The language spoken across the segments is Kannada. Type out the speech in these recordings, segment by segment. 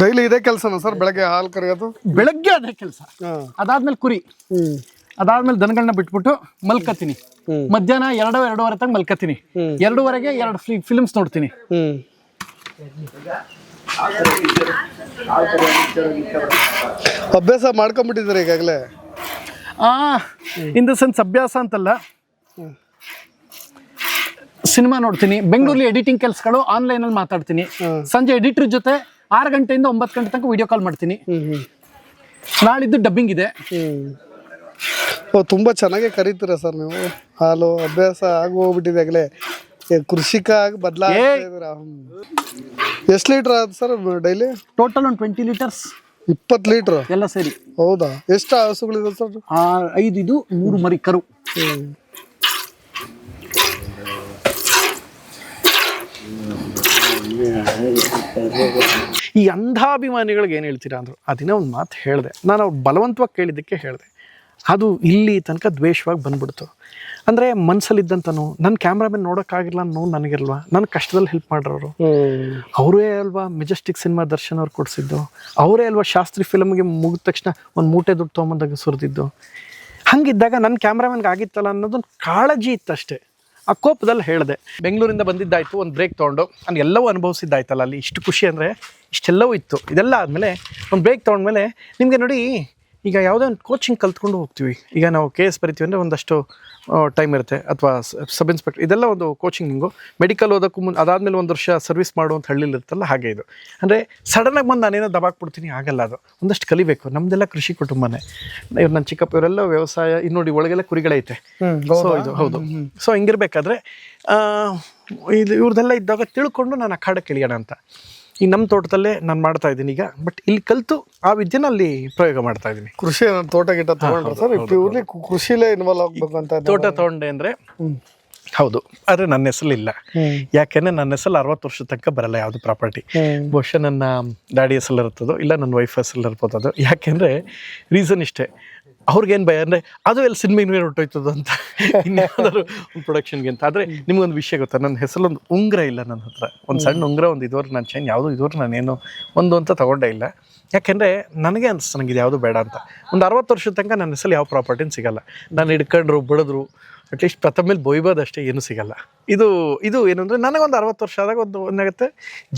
ಡೈಲಿ ಇದೇ ಕೆಲಸನ ಸರ್ ಬೆಳಗ್ಗೆ ಹಾಲು ಕರೆಯೋದು? ಬೆಳಗ್ಗೆ ಅದೇ ಕೆಲಸ. ಅದಾದ್ಮೇಲೆ ಕುರಿ. ಅದಾದ್ಮೇಲೆ ದನಗಳನ್ನ ಬಿಟ್ಬಿಟ್ಟು ಮಲ್ಕತೀನಿ ಮಧ್ಯಾಹ್ನ ಎರಡು ಎರಡೂವರೆ ತನಕ ಮಲ್ಕತೀನಿ ಎರಡೂವರೆಗೆ ಎರಡು ಫಿಲ್ಮ್ಸ್ ನೋಡ್ತೀನಿ. ಅಭ್ಯಾಸ ಮಾಡ್ಕೊಂಡ್ಬಿಟ್ಟಿದ್ದಾರೆ ಈಗಾಗಲೇ? ಆ ಇನ್ ದ ಸೆನ್ಸ್ ಅಭ್ಯಾಸ ಅಂತಲ್ಲ. ಸಿನಿಮಾ ನೋಡ್ತೀನಿ. ಬೆಂಗಳೂರಲ್ಲಿ ಎಡಿಟಿಂಗ್ ಕೆಲಸಗಳು ಆನ್ಲೈನ್ ಅಲ್ಲಿ ಮಾತಾಡ್ತೀನಿ. ಸಂಜೆ ಎಡಿಟರ್ ಜೊತೆ ಆರು ಗಂಟೆಯಿಂದ ಒಂಬತ್ತು ಗಂಟೆ ತನಕ ವಿಡಿಯೋ ಕಾಲ್ ಮಾಡ್ತೀನಿ. ನಾಳಿದ್ದು ಡಬ್ಬಿಂಗ್ ಇದೆ. ಓ ತುಂಬ ಚೆನ್ನಾಗೇ ಕರೀತೀರ ಸರ್ ನೀವು. ಹಾಲು ಅಭ್ಯಾಸ ಆಗಿ ಹೋಗ್ಬಿಟ್ಟಿದೆ ಆಗಲೇ. ಕೃಷಿಕ ಆಗಿ ಎಷ್ಟು ಲೀಟ್ರ್ ಆದ ಸರ್ ಡೈಲಿ ಟೋಟಲ್ ಒಂದು ಟ್ವೆಂಟಿ ಲೀಟರ್ಸ್ ಇಪ್ಪತ್ತು ಲೀಟರ್ ಎಲ್ಲ ಸೇರಿ. ಹೌದಾ? ಎಷ್ಟು ಹಸುಗಳಿದೆ ಸರ್? ಐದು ಇದು ಮೂರು ಮರಿ ಕರು. ಈ ಅಂಧಾಭಿಮಾನಿಗಳಿಗೆ ಏನು ಹೇಳ್ತೀರಾ ಅಂದರು? ಆ ದಿನ ಒಂದು ಮಾತು ಹೇಳಿದೆ. ನಾನು ಅವ್ರು ಬಲವಂತವಾಗಿ ಕೇಳಿದ್ದಕ್ಕೆ ಹೇಳಿದೆ. ಅದು ಇಲ್ಲಿ ತನಕ ದ್ವೇಷವಾಗಿ ಬಂದ್ಬಿಡ್ತು. ಅಂದರೆ ಮನಸ್ಸಲ್ಲಿದ್ದಂತನು ನನ್ನ ಕ್ಯಾಮ್ರಾಮನ್ ನೋಡೋಕ್ಕಾಗಿಲ್ಲ ಅನ್ನೋ ನನಗಿಲ್ವಾ? ನನ್ನ ಕಷ್ಟದಲ್ಲಿ ಹೆಲ್ಪ್ ಮಾಡಿರೋರು ಅವರೇ ಅಲ್ವಾ ಮೆಜೆಸ್ಟಿಕ್ ಸಿನಿಮಾ ದರ್ಶನ್ ಅವ್ರು ಕೊಡಿಸಿದ್ದು? ಅವರೇ ಅಲ್ವಾ ಶಾಸ್ತ್ರಿ ಫಿಲಮ್ಗೆ ಮುಗಿದ ತಕ್ಷಣ ಒಂದು ಮೂಟೆ ದುಡ್ಡು ತೊಗೊಂಬಂದಾಗ ಸುರಿದಿದ್ದು? ಹಂಗಿದ್ದಾಗ ನನ್ನ ಕ್ಯಾಮ್ರಾಮನ್ಗೆ ಆಗಿತ್ತಲ್ಲ ಅನ್ನೋದೊಂದು ಕಾಳಜಿ ಇತ್ತಷ್ಟೇ. ಆ ಕೋಪದಲ್ಲಿ ಹೇಳಿದೆ. ಬೆಂಗಳೂರಿಂದ ಬಂದಿದ್ದಾಯಿತು, ಒಂದು ಬ್ರೇಕ್ ತೊಗೊಂಡು. ನಾನು ಎಲ್ಲವೂ ಅನುಭವಿಸಿದ್ದಾಯ್ತಲ್ಲ ಅಲ್ಲಿ. ಇಷ್ಟು ಖುಷಿ ಅಂದರೆ ಇಷ್ಟೆಲ್ಲವೂ ಇತ್ತು. ಇದೆಲ್ಲ ಆದಮೇಲೆ, ಒಂದು ಬ್ರೇಕ್ ತೊಗೊಂಡ್ಮೇಲೆ ನಿಮಗೆ ನೋಡಿ ಈಗ ಯಾವುದೇ ಒಂದು ಕೋಚಿಂಗ್ ಕಲ್ತ್ಕೊಂಡು ಹೋಗ್ತೀವಿ. ಈಗ ನಾವು ಕೆ ಎಸ್ ಬರಿತೀವಿ ಅಂದರೆ ಒಂದಷ್ಟು ಟೈಮ್ ಇರುತ್ತೆ. ಅಥವಾ ಸಬ್ ಇನ್ಸ್ಪೆಕ್ಟರ್ ಇದೆಲ್ಲ ಒಂದು ಕೋಚಿಂಗಿಂಗು ಮೆಡಿಕಲ್ ಓದೋಕ್ಕೂ ಮುಂದೆ ಅದಾದಮೇಲೆ ಒಂದು ವರ್ಷ ಸರ್ವಿಸ್ ಮಾಡು ಅಂತ ಹಳ್ಳಿಲಿ ಇರುತ್ತಲ್ಲ ಹಾಗೆ ಇದು. ಅಂದರೆ ಸಡನ್ನಾಗಿ ಬಂದು ನಾನೇನೋ ದಬಾಕ್ಬಿಡ್ತೀನಿ ಆಗಲ್ಲ ಅದು. ಒಂದಷ್ಟು ಕಲಿಬೇಕು. ನಮ್ದೆಲ್ಲ ಕೃಷಿ ಕುಟುಂಬನೇ. ಇವ್ರು ನನ್ನ ಚಿಕ್ಕಪ್ಪ ಇವರೆಲ್ಲ ವ್ಯವಸಾಯ ಇನ್ನೋಡಿ ನೋಡಿ ಒಳಗೆಲ್ಲ ಕುರಿಗಳೈತೆ ಸೊ ಇದು ಹೌದು. ಸೊ ಹಿಂಗಿರ್ಬೇಕಾದ್ರೆ ಇದು ಇವ್ರದೆಲ್ಲ ಇದ್ದಾಗ ತಿಳ್ಕೊಂಡು ನಾನು ಅಖಾಡಕ್ಕೆ ಇಳಿಯೋಣ ಅಂತ. ಈ ನಮ್ಮ ತೋಟದಲ್ಲೇ ನಾನು ಮಾಡ್ತಾ ಇದ್ದೀನಿ ಈಗ. ಬಟ್ ಇಲ್ಲಿ ಕಲಿತು ಆ ವಿದ್ಯೆನ ಅಲ್ಲಿ ಪ್ರಯೋಗ ಮಾಡ್ತಾ ಇದ್ದೀನಿ. ಕೃಷಿ ತೋಟ ಗಿಟ್ಟ ತಗೊಂಡ್ರೆ ಸರ್. ಪ್ಯೂರ್ಲಿ ಕೃಷಿಲೇ ಇನ್ವಾಲ್ವ್ ಆಗ್ಬೇಕು ಅಂತ ಇದೆ. ತೋಟ ತಗೊಂಡೆ ಅಂದರೆ ಹೌದು ಆದರೆ ನನ್ನ ಹೆಸರು ಇಲ್ಲ ಯಾಕೆಂದ್ರೆ ನನ್ನ ಹೆಸರು ಅರವತ್ತು ವರ್ಷ ತನಕ ಬರಲ್ಲ ಯಾವುದು ಪ್ರಾಪರ್ಟಿ ಬಹುಶಃ ನನ್ನ ಡ್ಯಾಡಿ ಹೆಸರಲ್ಲಿ ಇರ್ತದೋ ಇಲ್ಲ ನನ್ನ ವೈಫ್ ಹೆಸರಲ್ಲಿ ಇರ್ಬೋದು ಅದು. ಯಾಕೆಂದರೆ ರೀಸನ್ ಇಷ್ಟೇ. ಅವ್ರಿಗೇನು ಭಯ ಅಂದರೆ ಅದು ಎಲ್ಲಿ ಸಿನಿಮಾ ಹೊರಟೋಯ್ತದ ಅಂತ. ಇನ್ಯಾವುದಾದ್ರು ಒಂದು ಪ್ರೊಡಕ್ಷನ್ಗೆ ಅಂತ. ಆದರೆ ನಿಮಗೊಂದು ವಿಷಯ ಗೊತ್ತಾ? ನನ್ನ ಹೆಸರಲ್ಲೊಂದು ಉಂಗ್ರ ಇಲ್ಲ ನನ್ನ ಹತ್ರ. ಒಂದು ಸಣ್ಣ ಉಂಗ್ರ ಒಂದು ಇದುವರೆಗೆ ನಾನು ಚೈನ್ ಯಾವುದು ಇದುವರೆಗೆ ನಾನೇನು ಒಂದು ಅಂತ ತಗೊಂಡೇ ಇಲ್ಲ. ಯಾಕೆಂದರೆ ನನಗೆ ಅನಿಸ್ತು ನನಗೆ ಇದು ಯಾವುದು ಬೇಡ ಅಂತ. ಒಂದು ಅರವತ್ತು ವರ್ಷದ ತನಕ ನನ್ನ ಹೆಸರು ಯಾವ ಪ್ರಾಪರ್ಟಿನ ಸಿಗಲ್ಲ. ನಾನು ಹಿಡ್ಕೊಂಡ್ರು ಬಡಿದ್ರು ಅಟ್ಲೀಸ್ಟ್ ಪ್ರಥಮ ಮೇಲೆ ಬೊಯ್ಬೋದು ಅಷ್ಟೇ ಏನೂ ಸಿಗಲ್ಲ. ಇದು ಇದು ಏನಂದರೆ ನನಗೊಂದು ಅರವತ್ತು ವರ್ಷ ಆದಾಗ ಒಂದು ಏನಾಗುತ್ತೆ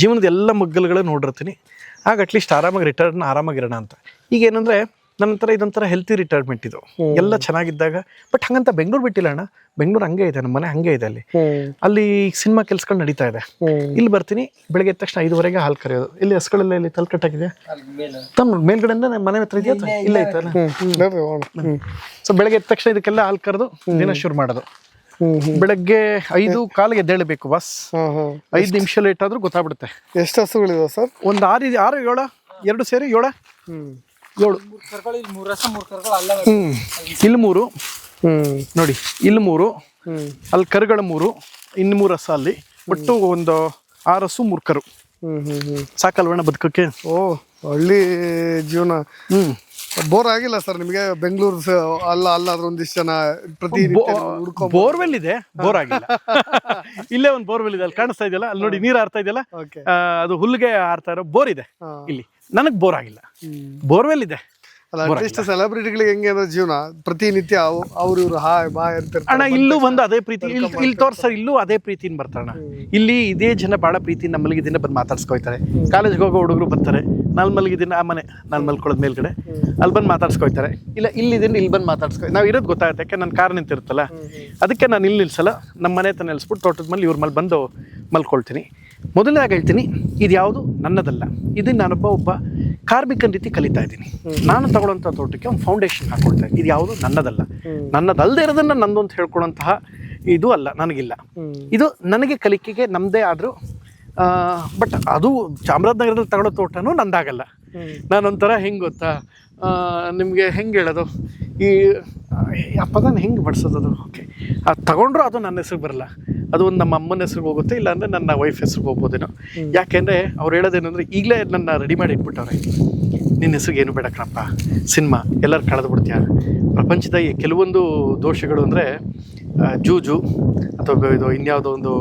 ಜೀವನದ ಎಲ್ಲ ಮಗ್ಗಲುಗಳು ನೋಡಿರ್ತೀನಿ. ಆಗ ಅಟ್ಲೀಸ್ಟ್ ಆರಾಮಾಗಿ ರಿಟೈರ್ನ್ ಆರಾಮಾಗಿರೋಣ ಅಂತ. ಈಗ ನನ್ನ ಇದೊಂಥರ ಹೆಲ್ತಿ ರಿಟೈರ್ಮೆಂಟ್ ಇದು. ಎಲ್ಲ ಚೆನ್ನಾಗಿದ್ದಾಗ ಬಟ್ ಹಂಗಂತ ಬೆಂಗಳೂರು ಬಿಟ್ಟಿಲ್ಲ ಅಣ್ಣ. ಬೆಂಗಳೂರು ಹಂಗೆ ಇದೆ ನಮ್ಮ ಮನೆ ಹಂಗೆ ಇದೆ ಅಲ್ಲಿ. ಅಲ್ಲಿ ಸಿನಿಮಾ ಕೆಲ್ಸಗಳು ನಡೀತಾ ಇದೆ. ಇಲ್ಲಿ ಬರ್ತೀನಿ ಬೆಳಗ್ಗೆ ಎದ್ದ ತಕ್ಷಣ ಐದುವರೆಗೆ ಹಾಲು ಕರೆಯೋದು. ಇಲ್ಲಿ ಹಸುಗಳೆಲ್ಲ ಇಲ್ಲಿ ತಲ್ಕಟ್ಟಾಗಿದೆ ತಮ್ಮ ಮೇಲ್ಗಡೆಯಿಂದ ನಮ್ಮ ಮನೆ ಹತ್ರ ಇದೆಯಾ ಇಲ್ಲ ಐತಲ್ಲ ಸೊ ಬೆಳಗ್ಗೆ ಎದ್ದ ತಕ್ಷಣ ಇದಕ್ಕೆಲ್ಲ ಹಾಲು ಕರೆದು ದಿನ ಶುರು ಮಾಡೋದು. ಬೆಳಗ್ಗೆ ಐದು ಕಾಲಿಗೆ ಎದ್ದೇಳಬೇಕು ಬಸ್ ಐದು ನಿಮಿಷ ಲೇಟ್ ಆದ್ರೂ ಗೊತ್ತಾಗ್ಬಿಡುತ್ತೆ. ಎಷ್ಟು ಹಸುಗಳಿವೆ ಸರ್? ಒಂದು ಆರು ಆರು ಏಳ ಎರಡು ಸೇರಿ ಏಳ. ಏಳು. ಹ್ಮ್ ಇಲ್ಲಿ ಮೂರು ಹ್ಮ್. ನೋಡಿ ಇಲ್ಲಿ ಮೂರು. ಹ್ಮ್ ಅಲ್ಲಿ ಕರುಗಳ ಮೂರು ಇನ್ನು ಮೂರು ಹಸ ಅಲ್ಲಿ. ಒಟ್ಟು ಒಂದು ಆರು ಹಸು ಮೂರು ಕರು. ಹ್ಮ್ ಹ್ಮ್ ಹ್ಮ್ ಸಾಕಲ್ವಣ್ಣ ಬದುಕಕ್ಕೆ? ಓ ಹಳ್ಳಿ ಜೀವನ. ಹ್ಮ್. ಬೋರ್ ಆಗಿಲ್ಲ ಸರ್ ನಿಮಗೆ? ಬೆಂಗಳೂರು ಅಲ್ಲ ಅಲ್ಲ ಅಲ್ಲಾದ್ರೂ ಒಂದಿಷ್ಟು ಜನ ಪ್ರತಿ ಬೋರ್ವೆಲ್ ಇದೆ ಬೋರ್ ಆಗಿಲ್ಲ. ಇಲ್ಲೇ ಒಂದು ಬೋರ್ವೆಲ್ ಇದೆ ಅಲ್ಲಿ ಕಾಣಿಸ್ತಾ ಇದೆಯಲ್ಲ ಅಲ್ಲಿ ನೋಡಿ ನೀರು ಹಾರ್ತಾ ಇದೆಯಲ್ಲ ಅದು ಹುಲ್ಲಿಗೆ ಹಾರ್ತಾ ಇರೋ ಬೋರ್ ಇದೆ ಇಲ್ಲಿ. ನನಗೆ ಬೋರ್ ಆಗಿಲ್ಲ. ಬೋರ್ವೆಲ್ ಇದೆ. ಅಲ್ಲ ಅಟ್ಲೀಸ್ಟ್ ಸೆಲೆಬ್ರಿಟಿಗಳಿಗೆ ಹೆಂಗೆ ಅಂದ್ರೆ ಜೀವನ ಪ್ರತಿನಿತ್ಯ ಅವ್- ಅವ್ರು ಇವ್ರು ಹಾಯ್ ಬಾಯ್ ಅಂತಾರೆ ಅಣ್ಣ ಇಲ್ಲೂ ಬಂದು ಅದೇ ಪ್ರೀತಿ ಇಲ್ಲಿ ಇಲ್ಲಿ ತೋರ್ಸ ಇಲ್ಲೂ ಅದೇ ಪ್ರೀತಿನ ಬರ್ತಾರಣ ಇಲ್ಲಿ ಇದೇ ಜನ ಭಾಳ ಪ್ರೀತಿ ನಮ್ಮ ಮಲಗಿದಿನ ಬಂದು ಮಾತಾಡ್ಸ್ಕೊಯ್ತಾರೆ. ಕಾಲೇಜ್ಗೆ ಹೋಗೋ ಹುಡುಗರು ಬರ್ತಾರೆ. ನಾನು ಮಲಗಿದ್ದೀನಿ ಆ ಮನೆ ನಾನು ಮಲ್ಕೊಳ್ಳೋದು ಮೇಲ್ಗಡೆ. ಅಲ್ಲಿ ಬಂದು ಮಾತಾಡ್ಸ್ಕೊಯ್ತಾರೆ. ಇಲ್ಲ ಇಲ್ಲಿದ್ದೀನಿ ಇಲ್ಲಿ ಬಂದು ಮಾತಾಡ್ಸ್ಕೊ ನಾವು ಇರೋದು ಗೊತ್ತಾಗುತ್ತೆ ಯಾಕೆ ನನ್ನ ಕಾರ್ ನಿಂತಿರುತ್ತಲ್ಲ? ಅದಕ್ಕೆ ನಾನು ಇಲ್ಲಿ ನಿಲ್ಸಲ್ಲ ನಮ್ಮ ಮನೆ ಹತ್ರ ನಿಲ್ಲಿಸ್ಬಿಟ್ಟು ತೋಟದ ಮೇಲೆ ಇವ್ರ ಮೇಲೆ ಬಂದು ಮಲ್ಕೊಳ್ತೀನಿ. ಮೊದಲನೇದಾಗಿ ಹೇಳ್ತೀನಿ ಇದು ಯಾವುದು? ನನ್ನದಲ್ಲ. ಇದು ನಾನೊಬ್ಬ ಒಬ್ಬ ಕಾರ್ಮಿಕನ ರೀತಿ ಕಲಿತಾ ಇದ್ದೀನಿ. ನಾನು ತಗೊಳ್ಳೋಂಥ ತೋಟಕ್ಕೆ ಒಂದು ಫೌಂಡೇಶನ್ ಹಾಕೊಳ್ತಾ ಇದ್ದೀನಿ. ಇದು ಯಾವುದು? ನನ್ನದಲ್ಲ. ನನ್ನದಲ್ಲದೆ ಇರೋದನ್ನು ನಂದು ಅಂತ ಹೇಳ್ಕೊಳ್ಳೋಂತಹ ಇದು ಅಲ್ಲ ನನಗಿಲ್ಲ. ಇದು ನನಗೆ ಕಲಿಕೆಗೆ ನಮ್ಮದೇ ಆದರೂ ಬಟ್ ಅದು ಚಾಮರಾಜನಗರದಲ್ಲಿ ತಗೊಳ್ಳೋ ತೋಟನೂ ನಂದಾಗಲ್ಲ. ನಾನೊಂಥರ ಹೆಂಗೆ ಗೊತ್ತಾ? ನಿಮಗೆ ಹೆಂಗೆ ಹೇಳೋದು? ಈ ಆ ಪದನ ಹೆಂಗೆ ಬಡ್ಸೋದು ಅದು? ಓಕೆ. ಅದು ತಗೊಂಡ್ರು ಅದು ನನ್ನ ಹೆಸ್ರಿಗೆ ಬರಲ್ಲ. ಅದು ಒಂದು ನಮ್ಮ ಅಮ್ಮನ ಹೆಸ್ರಿಗೆ ಹೋಗುತ್ತೆ ಇಲ್ಲಾಂದರೆ ನನ್ನ ವೈಫ್ ಹೆಸ್ರಿಗೆ ಹೋಗ್ಬೋದೇನೋ. ಯಾಕೆಂದರೆ ಅವ್ರು ಹೇಳೋದೇನೆಂದರೆ ಈಗಲೇ ನನ್ನ ರೆಡಿ ಮಾಡಿ ಇಟ್ಬಿಟ್ಟವ್ರೆ. ನಿನ್ನ ಹೆಸ್ರಿಗೆ ಏನು ಬೇಡ ಕಣಪ್ಪ. ಸಿನಿಮಾ ಎಲ್ಲರೂ ಕಳೆದು ಬಿಡ್ತೀಯ? ಪ್ರಪಂಚದ ಕೆಲವೊಂದು ದೋಷಗಳು ಅಂದರೆ ಜೂಜು ಅಥವಾ ಇದು ಇನ್ಯಾವುದೋ ಒಂದು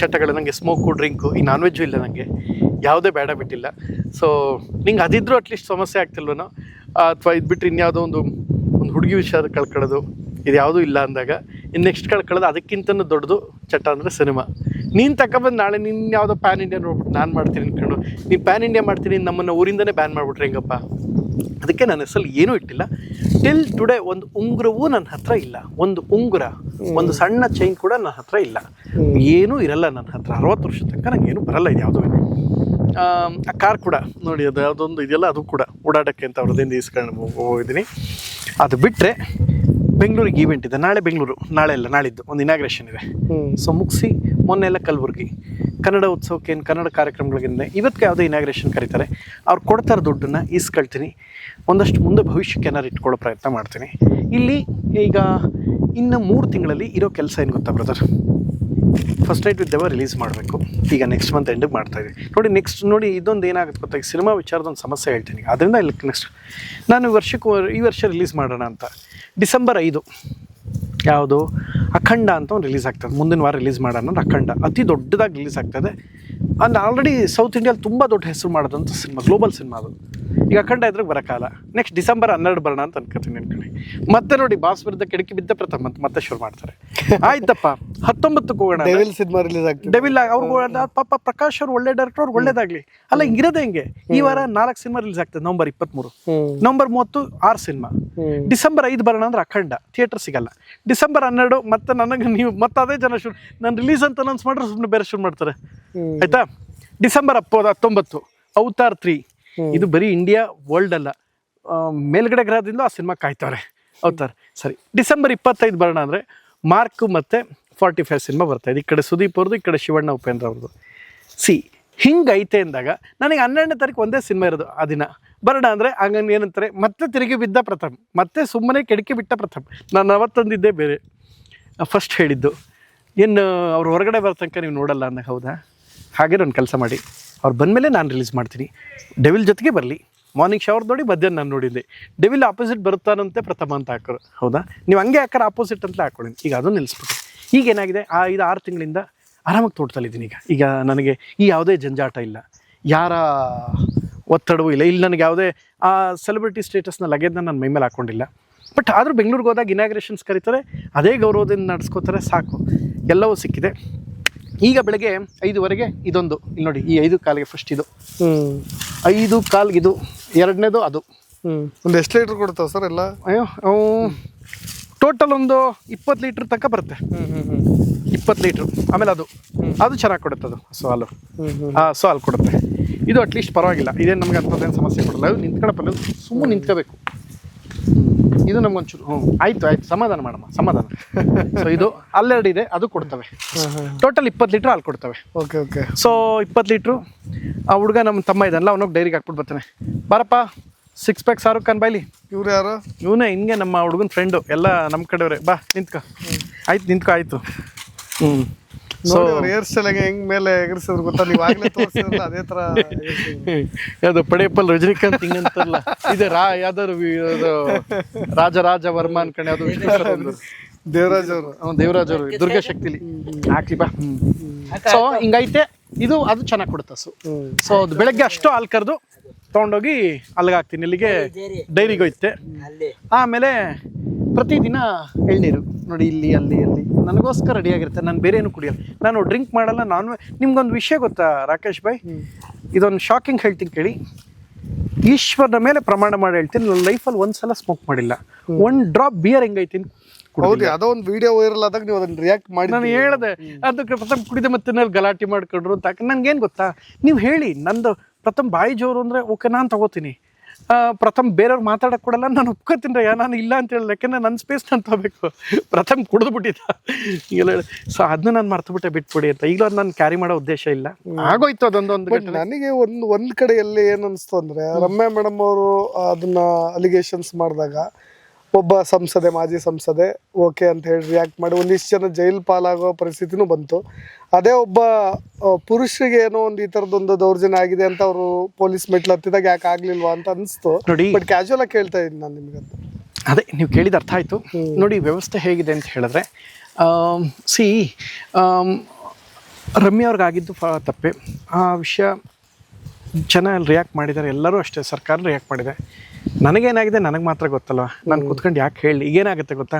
ಚಟಗಳು ನನಗೆ ಸ್ಮೋಕು ಡ್ರಿಂಕು ಈ ನಾನ್ ವೆಜ್ಜು ಇಲ್ಲ ನನಗೆ ಯಾವುದೇ ಬೇಡ ಬಿಟ್ಟಿಲ್ಲ. ಸೊ ನಿಂಗೆ ಅದಿದ್ರು ಅಟ್ಲೀಸ್ಟ್ ಸಮಸ್ಯೆ ಆಗ್ತಿಲ್ವನೋ? ಅಥವಾ ಇದು ಬಿಟ್ಟರೆ ಇನ್ಯಾವುದೋ ಒಂದು ಒಂದು ಹುಡುಗಿ ವಿಷಯ ಕಳ್ಕೊಳ್ಳೋದು ಇದು ಯಾವುದೂ ಇಲ್ಲ ಅಂದಾಗ ಇನ್ನು ನೆಕ್ಸ್ಟ್ ಕಳ್ಕೊಳ್ಳೋದು ಅದಕ್ಕಿಂತನೂ ದೊಡ್ಡದು ಚಟ ಅಂದರೆ ಸಿನಿಮಾ ನೀನು ತಗೊಬಂದು ನಾಳೆ ನಿನ್ನ ಯಾವುದೋ ಪ್ಯಾನ್ ಇಂಡಿಯಾ ನೋಡ್ಬಿಟ್ಟು ನಾನು ಮಾಡ್ತೀನಿ ಅಂದ್ಕೊಂಡು ನೀನು ಪ್ಯಾನ್ ಇಂಡಿಯಾ ಮಾಡ್ತೀನಿ ನಮ್ಮನ್ನು ಊರಿಂದನೇ ಬ್ಯಾನ್ ಮಾಡಿಬಿಟ್ರೆ ಹೆಂಗಪ್ಪ? ಅದಕ್ಕೆ ನನ್ನ ಹೆಸರಲ್ಲಿ ಏನೂ ಇಟ್ಟಿಲ್ಲ. ಟಿಲ್ ಟುಡೇ ಒಂದು ಉಂಗುರವೂ ನನ್ನ ಹತ್ರ ಇಲ್ಲ. ಒಂದು ಉಂಗುರ ಒಂದು ಸಣ್ಣ ಚೈನ್ ಕೂಡ ನನ್ನ ಹತ್ರ ಇಲ್ಲ. ಏನೂ ಇರಲ್ಲ ನನ್ನ ಹತ್ರ. ಅರವತ್ತು ವರ್ಷ ತನಕ ನಂಗೆ ಏನೂ ಬರಲ್ಲ ಇದು ಯಾವುದೂ. ಆ ಕಾರ್ ಕೂಡ ನೋಡಿ ಅದು ಯಾವುದೊಂದು ಇದೆಯಲ್ಲ ಅದು ಕೂಡ ಓಡಾಡೋಕ್ಕೆ ಅಂತ ಅವ್ರದಿಂದ ಇಸ್ಕೊಂಡು ಹೋಗಿದ್ದೀನಿ. ಅದು ಬಿಟ್ಟರೆ ಬೆಂಗಳೂರಿಗೆ ಈವೆಂಟ್ ಇದೆ. ನಾಳೆ ಬೆಂಗಳೂರು ನಾಳೆ ಇಲ್ಲ ನಾಳಿದ್ದು ಒಂದು ಇನಾಗ್ರೇಷನ್ ಇದೆ. ಸೊ ಮುಗಿಸಿ ಮೊನ್ನೆ ಎಲ್ಲ ಕಲಬುರ್ಗಿ. ಕನ್ನಡ ಉತ್ಸವಕ್ಕೆ ಏನು ಕನ್ನಡ ಕಾರ್ಯಕ್ರಮಗಳಿಗಿದೆ ಇವತ್ತಿಗೆ ಯಾವುದೇ ಇನಾಗ್ರೇಷನ್ ಕರೀತಾರೆ. ಅವ್ರು ಕೊಡ್ತಾರೆ ದುಡ್ಡನ್ನು ಈಸ್ಕೊಳ್ತೀನಿ. ಒಂದಷ್ಟು ಮುಂದೆ ಭವಿಷ್ಯಕ್ಕೆ ಏನಾರು ಇಟ್ಕೊಳ್ಳೋ ಪ್ರಯತ್ನ ಮಾಡ್ತೀನಿ. ಇಲ್ಲಿ ಈಗ ಇನ್ನು ಮೂರು ತಿಂಗಳಲ್ಲಿ ಇರೋ ಕೆಲಸ ಏನು ಗೊತ್ತಾ brother first night with devil release ಮಾಡಬೇಕು. ಈಗ ನೆಕ್ಸ್ಟ್ ಮಂತ್ ಎಂಡಿಗೆ ಮಾಡ್ತಾ ಇದೆ ನೋಡಿ ನೆಕ್ಸ್ಟ್ ನೋಡಿ ಇದೊಂದು ಏನಾಗುತ್ತೆ ಗೊತ್ತಾ? ಸಿನಿಮಾ ವಿಚಾರದ ಒಂದು ಸಮಸ್ಯೆ ಹೇಳ್ತೀನಿ. ಅದರಿಂದ ಇಲ್ಲಿ ನೆಕ್ಸ್ಟ್ ನಾನು ವರ್ಷಕ್ಕೆ, ಈ ವರ್ಷ ರಿಲೀಸ್ ಮಾಡೋಣ ಅಂತ. ಡಿಸೆಂಬರ್ ಐದು. ಯಾವುದು? ಅಖಂಡ ಅಂತ ಒಂದು ರಿಲೀಸ್ ಆಗ್ತದೆ. ಮುಂದಿನ ವಾರ ರಿಲೀಸ್ ಮಾಡೋಣ ಅಂದ್ರೆ ಅಖಂಡ. ಅತಿ ದೊಡ್ಡದಾಗಿ ರಿಲೀಸ್ ಆಗ್ತದೆ. ಅಂಡ್ ಆಲ್ರೆಡಿ ಸೌತ್ ಇಂಡಿಯಲ್ಲಿ ತುಂಬ ದೊಡ್ಡ ಹೆಸರು ಮಾಡೋದಂಥ ಸಿನಿಮಾ ಗ್ಲೋಬಲ್ ಸಿನಿಮಾ ಅದು. ಈಗ ಅಖಂಡ ಇದ್ರಾಗ ಬರೋಕ್ಕಾಗಲ್ಲ ನೆಕ್ಸ್ಟ್ ಡಿಸೆಂಬರ್ ಹನ್ನೆರಡು ಬರೋಣ ಅಂತ ಅನ್ಕೋತೀನಿ ಅನ್ಕೊಳ್ಳಿ ಮತ್ತೆ ನೋಡಿ ಬಾಸ್ ವಿರುದ್ಧ ಕಿಡಕಿ ಬಿದ್ದ ಪ್ರಥಮ ಅಂತ ಮತ್ತೆ ಶುರು ಮಾಡ್ತಾರೆ. ಆಯ್ತಪ್ಪ ಹತ್ತೊಂಬತ್ತಕ್ಕೆ ಹೋಗೋಣ ಡೆವಿಲ್ ಸಿನಿಮಾ ರಿಲೀಸ್ ಆಗ್ತದೆ ಡೆವಿಲ್ ಅವ್ರು ಪಾಪ ಪ್ರಕಾಶ್ ಅವ್ರು ಒಳ್ಳೆ ಡೈರೆಕ್ಟರ್ ಅವ್ರು ಒಳ್ಳೇದಾಗ್ಲಿ. ಅಲ್ಲ ಹಿಂಗಿರೋದೇ ಹೆಂಗೆ? ಈ ವಾರ ನಾಲ್ಕು ಸಿನಿಮಾ ರಿಲೀಸ್ ಆಗ್ತದೆ ನವಂಬರ್ ಇಪ್ಪತ್ತ್ಮೂರು ಹ್ಮ್. ನವಂಬರ್ ಮೂವತ್ತು ಆರು ಸಿನಿಮಾ ಡಿಸೆಂಬರ್ ಐದು ಬರೋಣ ಅಂದ್ರೆ ಅಖಂಡ ಥಿಯೇಟರ್ ಸಿಗಲ್ಲ. ಡಿಸೆಂಬರ್ ಹನ್ನೆರಡು ಮತ್ತೆ ನನಗೆ ನೀವು ಮತ್ತೆ ಅದೇ ಜನ ಶುರು ನಾನು ರಿಲೀಸ್ ಅಂತ ಅನೌನ್ಸ್ ಮಾಡ್ರೆ ಸುಮ್ಮನೆ ಬೇರೆ ಶುರು ಮಾಡ್ತಾರೆ. ಆಯ್ತಾ? ಡಿಸೆಂಬರ್ ಹಪ್ಪೋದು ಹತ್ತೊಂಬತ್ತು ಅವತಾರ್ ತ್ರೀ ಇದು ಬರೀ ಇಂಡಿಯಾ ವರ್ಲ್ಡ್ ಅಲ್ಲ. ಮೇಲ್ಗಡೆ ಗ್ರಹದಿಂದ ಆ ಸಿನಿಮಾ ಕಾಯ್ತವ್ರೆ. ಹೌದಾರ ಸರಿ. ಡಿಸೆಂಬರ್ ಇಪ್ಪತ್ತೈದು ಬರೋಣ ಅಂದರೆ ಮಾರ್ಕ್ ಮತ್ತು ಫಾರ್ಟಿ ಫೈವ್ ಸಿನಿಮಾ ಬರ್ತಾ ಇದೆ. ಈ ಕಡೆ ಸುದೀಪ್ ಅವ್ರದ್ದು ಈ ಕಡೆ ಶಿವಣ್ಣ, ಉಪೇಂದ್ರ ಅವ್ರದ್ದು ಸಿ ಹಿಂಗೈತೆ ಅಂದಾಗ ನನಗೆ ಹನ್ನೆರಡನೇ ತಾರೀಕು ಒಂದೇ ಸಿನಿಮಾ ಇರೋದು ಆ ದಿನ. ಬರೋಣ ಅಂದರೆ ಹಂಗಂಗೆ ಏನಂತಾರೆ, ಮತ್ತೆ ತಿರುಗಿ ಬಿದ್ದ ಪ್ರಥಮ್. ಮತ್ತೆ ಸುಮ್ಮನೆ ಕೆಡಕಿ ಬಿಟ್ಟ ಪ್ರಥಮ್. ನಾನು ಅವತ್ತೊಂದಿದ್ದೇ ಬೇರೆ. ಫಸ್ಟ್ ಹೇಳಿದ್ದು. ಏನು ಅವ್ರು ಹೊರಗಡೆ ಬರೋ ತನಕ ನೀವು ನೋಡಲ್ಲ ಅಂದಾಗ ಹೌದಾ? ಹಾಗೆ ಒಂದು ಕೆಲಸ ಮಾಡಿ. ಅವ್ರು ಬಂದಮೇಲೆ ನಾನು ರಿಲೀಸ್ ಮಾಡ್ತೀನಿ. ಡೆವಿಲ್ ಜೊತೆಗೆ ಬರಲಿ. ಮಾರ್ನಿಂಗ್ ಶವರ್ ನೋಡಿ ಮಧ್ಯಾಹ್ನ ನಾನು ನೋಡಿದ್ದೆ. ಡೆವಿಲ್ ಆಪೋಸಿಟ್ ಬರುತ್ತಾನಂತೆ ಪ್ರಥಮ ಅಂತ ಹಾಕೋರು. ಹೌದಾ? ನೀವು ಹಂಗೆ ಹಾಕೋರು ಆಪೋಸಿಟ್ ಅಂತಲೇ ಹಾಕೊಳ್ಳಿ. ಈಗ ಅದನ್ನು ನಿಲ್ಲಿಸ್ಬಿಟ್ಟು ಈಗ ಏನಾಗಿದೆ? ಆ ಐದು, ಆರು ತಿಂಗಳಿಂದ ಆರಾಮಾಗಿ ತೋಟದಲ್ಲಿದ್ದೀನಿ ಈಗ. ಈಗ ನನಗೆ ಈ ಯಾವುದೇ ಜಂಜಾಟ ಇಲ್ಲ. ಯಾರ ಒತ್ತಡವೂ ಇಲ್ಲ. ಇಲ್ಲಿ ನನಗೆ ಯಾವುದೇ, ಆ ಸೆಲೆಬ್ರಿಟಿ ಸ್ಟೇಟಸ್ನ ಲಗೇಜ್ನ ನಾನು ಮೈ ಮೇಲೆ ಹಾಕ್ಕೊಂಡಿಲ್ಲ ಬಟ್ ಆದರೂ ಬೆಂಗಳೂರಿಗೆ ಹೋದಾಗ ಇನಾಗ್ರೇಷನ್ಸ್ ಕರೀತಾರೆ. ಅದೇ ಗೌರವದಿಂದ ನಡೆಸ್ಕೋತಾರೆ. ಸಾಕು. ಎಲ್ಲವೂ ಸಿಕ್ಕಿದೆ. ಈಗ ಬೆಳಗ್ಗೆ ಐದುವರೆಗೆ ಇದೊಂದು. ಇಲ್ಲಿ ನೋಡಿ ಈ ಐದು ಕಾಲಿಗೆ ಫಸ್ಟ್ ಇದು. ಐದು ಕಾಲ್ಗೆ ಇದು ಎರಡನೇದು ಅದು. ಒಂದು ಎಷ್ಟು ಲೀಟರ್ ಕೊಡ್ತಾವ ಸರ್ ಎಲ್ಲ? ಅಯ್ಯೋ ಟೋಟಲ್ ಒಂದು ಇಪ್ಪತ್ತು ಲೀಟ್ರ್ ತನಕ ಬರುತ್ತೆ. ಇಪ್ಪತ್ತು ಲೀಟ್ರ್. ಆಮೇಲೆ ಅದು. ಅದು ಚೆನ್ನಾಗಿ ಕೊಡುತ್ತೆ ಅದು ಸೊ ಹಾಲು ಸೊ ಹಾಲು ಕೊಡುತ್ತೆ. ಇದು ಅಟ್ಲೀಸ್ಟ್ ಪರವಾಗಿಲ್ಲ. ಇದೇನು ನಮ್ಗೆ ಅಂಥದ್ದೇನು ಸಮಸ್ಯೆ ಕೊಡಲ್ಲ. ಅದು ನಿಂತ್ಕೊಳ್ಳಪ್ಪ ಸುಮ್ಮನೆ ನಿಂತ್ಕೋಬೇಕು. ಇದು ನಮ್ಗೊಂಚೂರು ಹ್ಞೂ ಆಯ್ತು ಆಯ್ತು ಸಮಾಧಾನ ಮಾಡಮ್ಮ ಸಮಾಧಾನ. ಸೊ ಇದು ಅಲ್ಲೆರಡು ಇದೆ ಅದು ಕೊಡ್ತವೆ. ಟೋಟಲ್ ಇಪ್ಪತ್ತು ಲೀಟ್ರ್ ಹಾಲು ಕೊಡ್ತವೆ. ಓಕೆ ಓಕೆ ಸೊ ಇಪ್ಪತ್ತು ಲೀಟ್ರು ಆ ಹುಡುಗ ನಮ್ಮ ತಮ್ಮ ಇದಲ್ಲ ಅವನೋಗಿ ಡೈರಿಗೆ ಹಾಕ್ಬಿಟ್ಟು ಬರ್ತಾನೆ. ಬಾರಪ್ಪ ಸಿಕ್ಸ್ ಪ್ಯಾಕ್ ಸಾರು ಖಾನ್ ಬಾಯ್ಲಿ. ಇವ್ರು ಯಾರು? ಇವನೇ ಹಿಂಗೆ ನಮ್ಮ ಹುಡುಗನ ಫ್ರೆಂಡು ಎಲ್ಲ ನಮ್ಮ ಕಡೆಯವ್ರೆ ಬಾ ನಿಂತ್ಕೊ. ಆಯ್ತು ನಿಂತ್ಕೊ ಆಯ್ತು. ಹ್ಞೂ ನೋಡಿ ಅವ್ರ ಹೇರ್ ಸ್ಟೈಲ್ ಹೆಂಗ್ ಮೇಲೆ ಎಗರಿಸಿದ್ರು ಗೊತ್ತಾ? ನೀವು ಆಗ್ಲೇ ತೋರಿಸಿದ್ರಲ್ಲ ಅದೇ ತರ ಯಾವ್ದು ಪಡೆಯಪ್ಪಲ್ ರಜನಿಕಾಂತ್ ಹಿಂಗಂತಾರಲ್ಲ ಇದೆ ರಾ ಯಾವ್ದಾದ್ರು ಅದು ರಾಜ ರಾಜ ವರ್ಮ ಅನ್ಕೊಂಡು ಯಾವ್ದು ದೇವರಾಜ್ ಅವರು. ಅವ್ನು ದೇವರಾಜ್ ಅವರು ದುರ್ಗಾ ಶಕ್ತಿಲಿ ಹಾಕ್ಲಿ ಬಾ. ಸೊ ಹಿಂಗೈತೆ. ಇದು ಅದು ಚೆನ್ನಾಗಿ ಕೊಡುತ್ತೆ ಹಸು. ಸೊ ಅದು ಬೆಳಗ್ಗೆ ಅಷ್ಟು ಹಾಲು ಕರೆದು ತೊಗೊಂಡೋಗಿ ಅಲ್ಲಿಗೆ ಹಾಕ್ತೀನಿ. ಇಲ್ಲಿಗೆ ಡೈರಿಗೆ ಹೋಯ್ತೆ. ಆಮೇಲೆ ಪ್ರತಿದಿನ ಎಳ್ನೀರು ನೋಡಿ ಇಲ್ಲಿ ಅಲ್ಲಿ ಅಲ್ಲಿ. ನನಗೋಸ್ಕರ ರೆಡಿ ಆಗಿರುತ್ತೆ. ನಾನು ಬೇರೆ ಏನು ಕುಡಿಯಲ್ಲ. ನಾನು ಡ್ರಿಂಕ್ ಮಾಡಲ್ಲ ನಾನು ನಿಮ್ಗೊಂದು ವಿಷಯ ಗೊತ್ತಾ ರಾಕೇಶ್ ಭಾಯ್? ಇದೊಂದು ಶಾಕಿಂಗ್ ಹೇಳ್ತೀನಿ ಕೇಳಿ. ಈಶ್ವರನ ಮೇಲೆ ಪ್ರಮಾಣ ಮಾಡಿ ಹೇಳ್ತೀನಿ. ನನ್ನ ಲೈಫಲ್ಲಿ ಒಂದ್ಸಲ ಸ್ಮೋಕ್ ಮಾಡಿಲ್ಲ. ಒಂದು ಡ್ರಾಪ್ ಬಿಯರ್ ಹೆಂಗೈತಿ ಅಂತ ಕುಡ್ದಿಲ್ಲ. ಹೌದು ಅದೋ ಒಂದು ವಿಡಿಯೋ ವೈರಲ್ ಆದಾಗ ನೀವು ಅದನ್ನ ರಿಯಾಕ್ಟ್ ಮಾಡಿ ನಾನು ಹೇಳಿದೆ ಅದಕ್ಕೆ ಪ್ರಥಮ ಕುಡಿದೆ ಮತ್ತೆ ನಲ್ಲಿ ಗಲಾಟೆ ಮಾಡ್ಕೊಂಡ್ರು ಅಂತ. ನನ್ಗೇನು ಗೊತ್ತಾ? ನೀವು ಹೇಳಿ ನಂದು ಪ್ರಥಮ ಬಾಯಿ ಜೋರು ಅಂದರೆ ಓಕೆ ನಾನು ತಗೋತೀನಿ. ಪ್ರಥಮ್ ಬೇರೆಯವ್ರು ಮಾತಾಡಕ್ ಕೊಡಲ್ಲ ನಾನು ಒಪ್ಕೋತೀನಿ ರೀ ನಾನು ಇಲ್ಲ ಅಂತ ಹೇಳಿದೆ ಯಾಕೆಂದ್ರೆ ನನ್ನ ಸ್ಪೇಸ್ ನಾನು ತಗೋಬೇಕು. ಪ್ರಥಮ್ ಕುಡಿದ್ಬಿಟ್ಟಿದ್ದ. ಈಗ ಹೀಗೆಲ್ಲ ಹೇಳಿ. ಸೊ ಅದನ್ನ ನಾನು ಮರ್ತುಬಿಟ್ಟೆ ಬಿಟ್ಬಿಡಿ ಅಂತ. ಈಗ ಅದು ನಾನು ಕ್ಯಾರಿ ಮಾಡೋ ಉದ್ದೇಶ ಇಲ್ಲ. ಆಗೋಯ್ತು ಅದೊಂದೊಂದು ನನಗೆ ಒಂದು ಒಂದು ಕಡೆಯಲ್ಲಿ ಏನು ಏನ್ ಅನ್ಸ್ತು ಅಂದ್ರೆ ರಮ್ಯಾ ಮೇಡಮ್ ಅವರು ಅದನ್ನ ಅಲಿಗೇಷನ್ಸ್ ಮಾಡಿದಾಗ ಒಬ್ಬ ಸಂಸದೆ ಮಾಜಿ ಸಂಸದೆ ಓಕೆ ಅಂತ ಹೇಳಿ ರಿಯಾಕ್ಟ್ ಮಾಡಿ ಒಂದಿಷ್ಟು ಜನ ಜೈಲ್ ಪಾಲಾಗೋ ಪರಿಸ್ಥಿತಿನೂ ಬಂತು. ಅದೇ ಒಬ್ಬ ಪುರುಷರಿಗೆ ಏನೋ ಒಂದು ಈ ಥರದೊಂದು ದೌರ್ಜನ್ಯ ಆಗಿದೆ ಅಂತ ಅವರು ಪೊಲೀಸ್ ಮೆಟ್ಲು ಹತ್ತಿದಾಗ ಯಾಕೆ ಆಗ್ಲಿಲ್ವಾ ಅಂತ ಅನಿಸ್ತು. ನೋಡಿ ಬಟ್ ಕ್ಯಾಶುವಲ್ ಆಗಿ ಕೇಳ್ತಾ ಇದ್ದೀನಿ ನಾನು ನಿಮಗೆ ಅದೇ ನೀವು ಕೇಳಿದ ಅರ್ಥ ಆಯಿತು. ನೋಡಿ ವ್ಯವಸ್ಥೆ ಹೇಗಿದೆ ಅಂತ ಹೇಳಿದ್ರೆ ಸಿ ರಮ್ಯ ಅವ್ರಿಗಾಗಿದ್ದು ಫ ತಪ್ಪೆ. ಆ ವಿಷಯ ಜನ ರಿಯಾಕ್ಟ್ ಮಾಡಿದ್ದಾರೆ ಎಲ್ಲರೂ ಅಷ್ಟೇ ಸರ್ಕಾರ ರಿಯಾಕ್ಟ್ ಮಾಡಿದೆ. ನನಗೇನಾಗಿದೆ? ನನಗೆ ಮಾತ್ರ ಗೊತ್ತಲ್ಲ ನಾನು ಕುತ್ಕೊಂಡು ಯಾಕೆ ಹೇಳಿ? ಈಗೇನಾಗುತ್ತೆ ಗೊತ್ತಾ?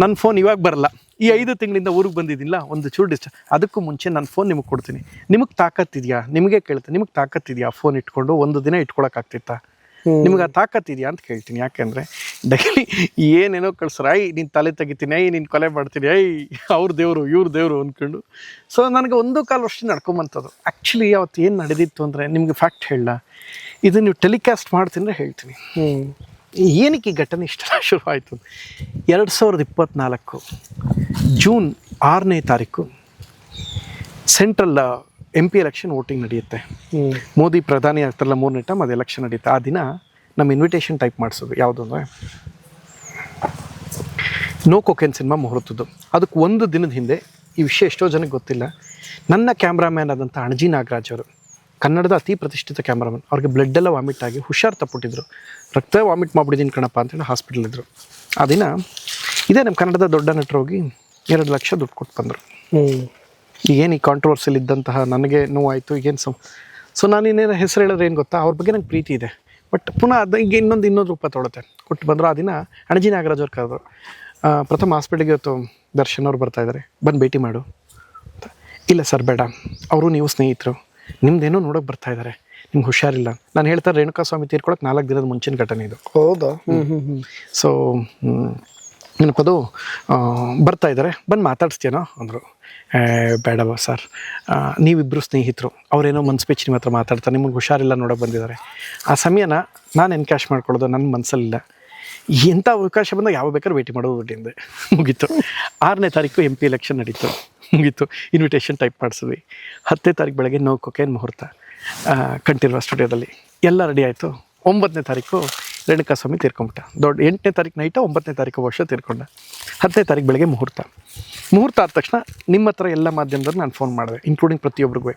ನನ್ನ ಫೋನ್ ಇವಾಗ ಬರಲ್ಲ. ಈ ಐದು ತಿಂಗಳಿಂದ ಊರಿಗೆ ಬಂದಿದ್ದಿಲ್ಲ? ಒಂದು ಚೂರು ಡಿಸ್ಟ್ ಅದಕ್ಕೂ ಮುಂಚೆ ನನ್ನ ಫೋನ್ ನಿಮಗೆ ಕೊಡ್ತೀನಿ. ನಿಮಗೆ ತಾಕತ್ತಿದೆಯಾ ನಿಮಗೆ ಕೇಳ್ತೀನಿ ನಿಮಗೆ ತಾಕತ್ತಿದೆಯಾ ಫೋನ್ ಇಟ್ಕೊಂಡು ಒಂದು ದಿನ ಇಟ್ಕೊಳಕ್ಕಾಗ್ತಿತ್ತಾ ನಿಮ್ಗೆ ಆ ತಾಕತ್ತಿದೆಯಾ ಅಂತ ಕೇಳ್ತೀನಿ. ಯಾಕೆಂದರೆ ಡೈಲಿ ಏನೇನೋ ಕಳ್ಸ್ರ ಐ ನಿನ್ನ ತಲೆ ತೆಗಿತೀನಿ ಐ ನೀನು ಕೊಲೆ ಮಾಡ್ತೀನಿ ಐ ಅವ್ರ ದೇವರು ಇವ್ರ ದೇವರು ಅಂದ್ಕೊಂಡು ಸೊ ನನಗೆ ಒಂದು ಕಾಲು ವರ್ಷ ನಡ್ಕೊಂಬಂಥದ್ದು ಆ್ಯಕ್ಚುಲಿ ಅವತ್ತು ಏನು ನಡೆದಿತ್ತು ಅಂದರೆ ನಿಮಗೆ ಫ್ಯಾಕ್ಟ್ ಹೇಳ. ಇದು ನೀವು ಟೆಲಿಕಾಸ್ಟ್ ಮಾಡ್ತೀನಿ ಹೇಳ್ತೀನಿ. ಏನಕ್ಕೆ ಈ ಘಟನೆ ಇಷ್ಟ ಶುರು ಆಯಿತು? ಎರಡು ಸಾವಿರದ ಇಪ್ಪತ್ನಾಲ್ಕು ಜೂನ್ ಆರನೇ ತಾರೀಕು central M P election voting ನಡೆಯುತ್ತೆ. ಮೋದಿ ಪ್ರಧಾನಿ ಆಗ್ತಾರಲ್ಲ ಮೂರನೇ ಟೈಮ್ ಅದು ಎಲೆಕ್ಷನ್ ನಡೆಯುತ್ತೆ. ಆ ದಿನ ನಮ್ಮ ಇನ್ವಿಟೇಷನ್ ಟೈಪ್ ಮಾಡಿಸೋದು. ಯಾವುದು ಅಂದರೆ? ನೋ ಕೊಕೆನ್ ಸಿನಿಮಾ ಮುಹೂರ್ತದ್ದು. ಅದಕ್ಕೆ ಒಂದು ದಿನದ ಹಿಂದೆ ಈ ವಿಷಯ ಎಷ್ಟೋ ಜನಕ್ಕೆ ಗೊತ್ತಿಲ್ಲ. ನನ್ನ ಕ್ಯಾಮ್ರಾಮ್ಯಾನ್ ಆದಂಥ ಅಣಜಿ ನಾಗರಾಜ್ ಅವರು ಕನ್ನಡದ ಅತಿ ಪ್ರತಿಷ್ಠಿತ ಕ್ಯಾಮ್ರಾಮನ್ ಅವ್ರಿಗೆ ಬ್ಲಡ್ ಎಲ್ಲ ವಾಮಿಟ್ ಆಗಿ ಹುಷಾರು ತಪ್ಪಿಟ್ಟಿದ್ರು. ರಕ್ತ ವಾಮಿಟ್ ಮಾಡ್ಬಿಟ್ಟಿದ್ದೀನಿ ಕಣಪ್ಪ ಅಂತೇಳಿ ಹಾಸ್ಪಿಟಲ್ ಇದ್ದರು ಆ ದಿನ ಇದೇ ನಮ್ಮ ಕನ್ನಡದ ದೊಡ್ಡ ನಟರು ಹೋಗಿ ಎರಡು ಲಕ್ಷ ದುಡ್ಡು ಕೊಟ್ಟು ಬಂದರು. ಈಗೇನು ಈ ಕಾಂಟ್ರವರ್ಸಲ್ ಇದ್ದಂತಹ ನನಗೆ ನೋವಾಯಿತು ಈಗೇನು ಸಮ ಸೊ ನಾನು ಇನ್ನೇನು ಹೆಸರು ಹೇಳಿದ್ರೆ ಏನು ಗೊತ್ತಾ? ಅವ್ರ ಬಗ್ಗೆ ನಂಗೆ ಪ್ರೀತಿ ಇದೆ. ಬಟ್ ಪುನಃ ಅದು ಈಗ ಇನ್ನೊಂದು ಇನ್ನೊಂದು ರೂಪ ತೊಗೊಳುತ್ತೆ ಕೊಟ್ಟು ಬಂದರು ಆ ದಿನ ಅಣಜಿ ನಾಗರಾಜ್ ಅವ್ರು ಕರೆದ್ರು. ಪ್ರಥಮ ಹಾಸ್ಪಿಟ್ಲಿಗೆ ಇವತ್ತು ದರ್ಶನ್ ಅವ್ರು ಬರ್ತಾ ಇದ್ದಾರೆ ಬಂದು ಭೇಟಿ ಮಾಡು. ಅಂತ. ಇಲ್ಲ ಸರ್ ಬೇಡ. ಅವರು ನೀವು ಸ್ನೇಹಿತರು. ನಿಮ್ದೇನೋ ನೋಡೋಕೆ ಬರ್ತಾ ಇದ್ದಾರೆ ನಿಮ್ಗೆ ಹುಷಾರಿಲ್ಲ. ನಾನು ಹೇಳ್ತಾರೆ ರೇಣುಕಾ ಸ್ವಾಮಿ ತೀರ್ಕೊಳಕ್ಕೆ ನಾಲ್ಕು ದಿನದ ಮುಂಚಿನ ಘಟನೆ ಇದು. ಹೌದಾ? ಸೊ ನೆನಪದು ಬರ್ತಾ ಇದ್ದಾರೆ ಬಂದು ಮಾತಾಡಿಸ್ತೀನೋ ಅಂದರು ಬೇಡವ ಸರ್. ನೀವಿಬ್ಬರು ಸ್ನೇಹಿತರು. ಅವರೇನೋ ಮನಸ್ಸು ನಿಮ್ಮ ಹತ್ರ ಮಾತಾಡ್ತಾರೆ. ನಿಮಗೆ ಹುಷಾರಿಲ್ಲ ನೋಡೋಕೆ ಬಂದಿದ್ದಾರೆ ಆ ಸಮಯನ ನಾನು ಎನ್ಕ್ಯಾಶ್ ಮಾಡ್ಕೊಳ್ಳೋದು ನನ್ನ ಮನಸ್ಸಲ್ಲಿಲ್ಲ ಎಂಥ ಅವಕಾಶ ಬಂದಾಗ ಯಾವ ಬೇಕಾದ್ರೂ ಭೇಟಿ ಮಾಡೋದು ದುಡ್ಡಿಂದ ಮುಗೀತು. ಆರನೇ ತಾರೀಕು ಎಂ ಪಿ ಎಲೆಕ್ಷನ್ ನಡೀತು. ಮುಗೀತು. ಇನ್ವಿಟೇಷನ್ ಟೈಪ್ ಮಾಡಿಸಿದ್ವಿ. ಹತ್ತನೇ ತಾರೀಕು ಬೆಳಗ್ಗೆ ನೋವು ಕೊಕೇನ್ ಮುಹೂರ್ತ ಆ, ಸ್ಟುಡಿಯೋದಲ್ಲಿ ಎಲ್ಲ ರೆಡಿ ಆಯಿತು. ಒಂಬತ್ತನೇ ತಾರೀಕು ರೇಣುಕಾ ಸ್ವಾಮಿ ತೀರ್ಕೊಂಬಿಟ್ಟ. ದೊಡ್ಡ ಎಂಟನೇ ತಾರೀಕು ನೈಟ ಒಂಬತ್ತನೇ ತಾರೀಕು ವರ್ಷ ತೀರ್ಕೊಂಡ. ಹತ್ತನೇ ತಾರೀಕು ಬೆಳಗ್ಗೆ ಮುಹೂರ್ತ. ಮುಹೂರ್ತ ಆದ ತಕ್ಷಣ ನಿಮ್ಮ ಹತ್ರ ಎಲ್ಲ ಮಾಧ್ಯಮದವ್ರು ನಾನು ಫೋನ್ ಮಾಡಿದೆ ಇನ್ಕ್ಲೂಡಿಂಗ್ ಪ್ರತಿಯೊಬ್ಬರಿಗೂ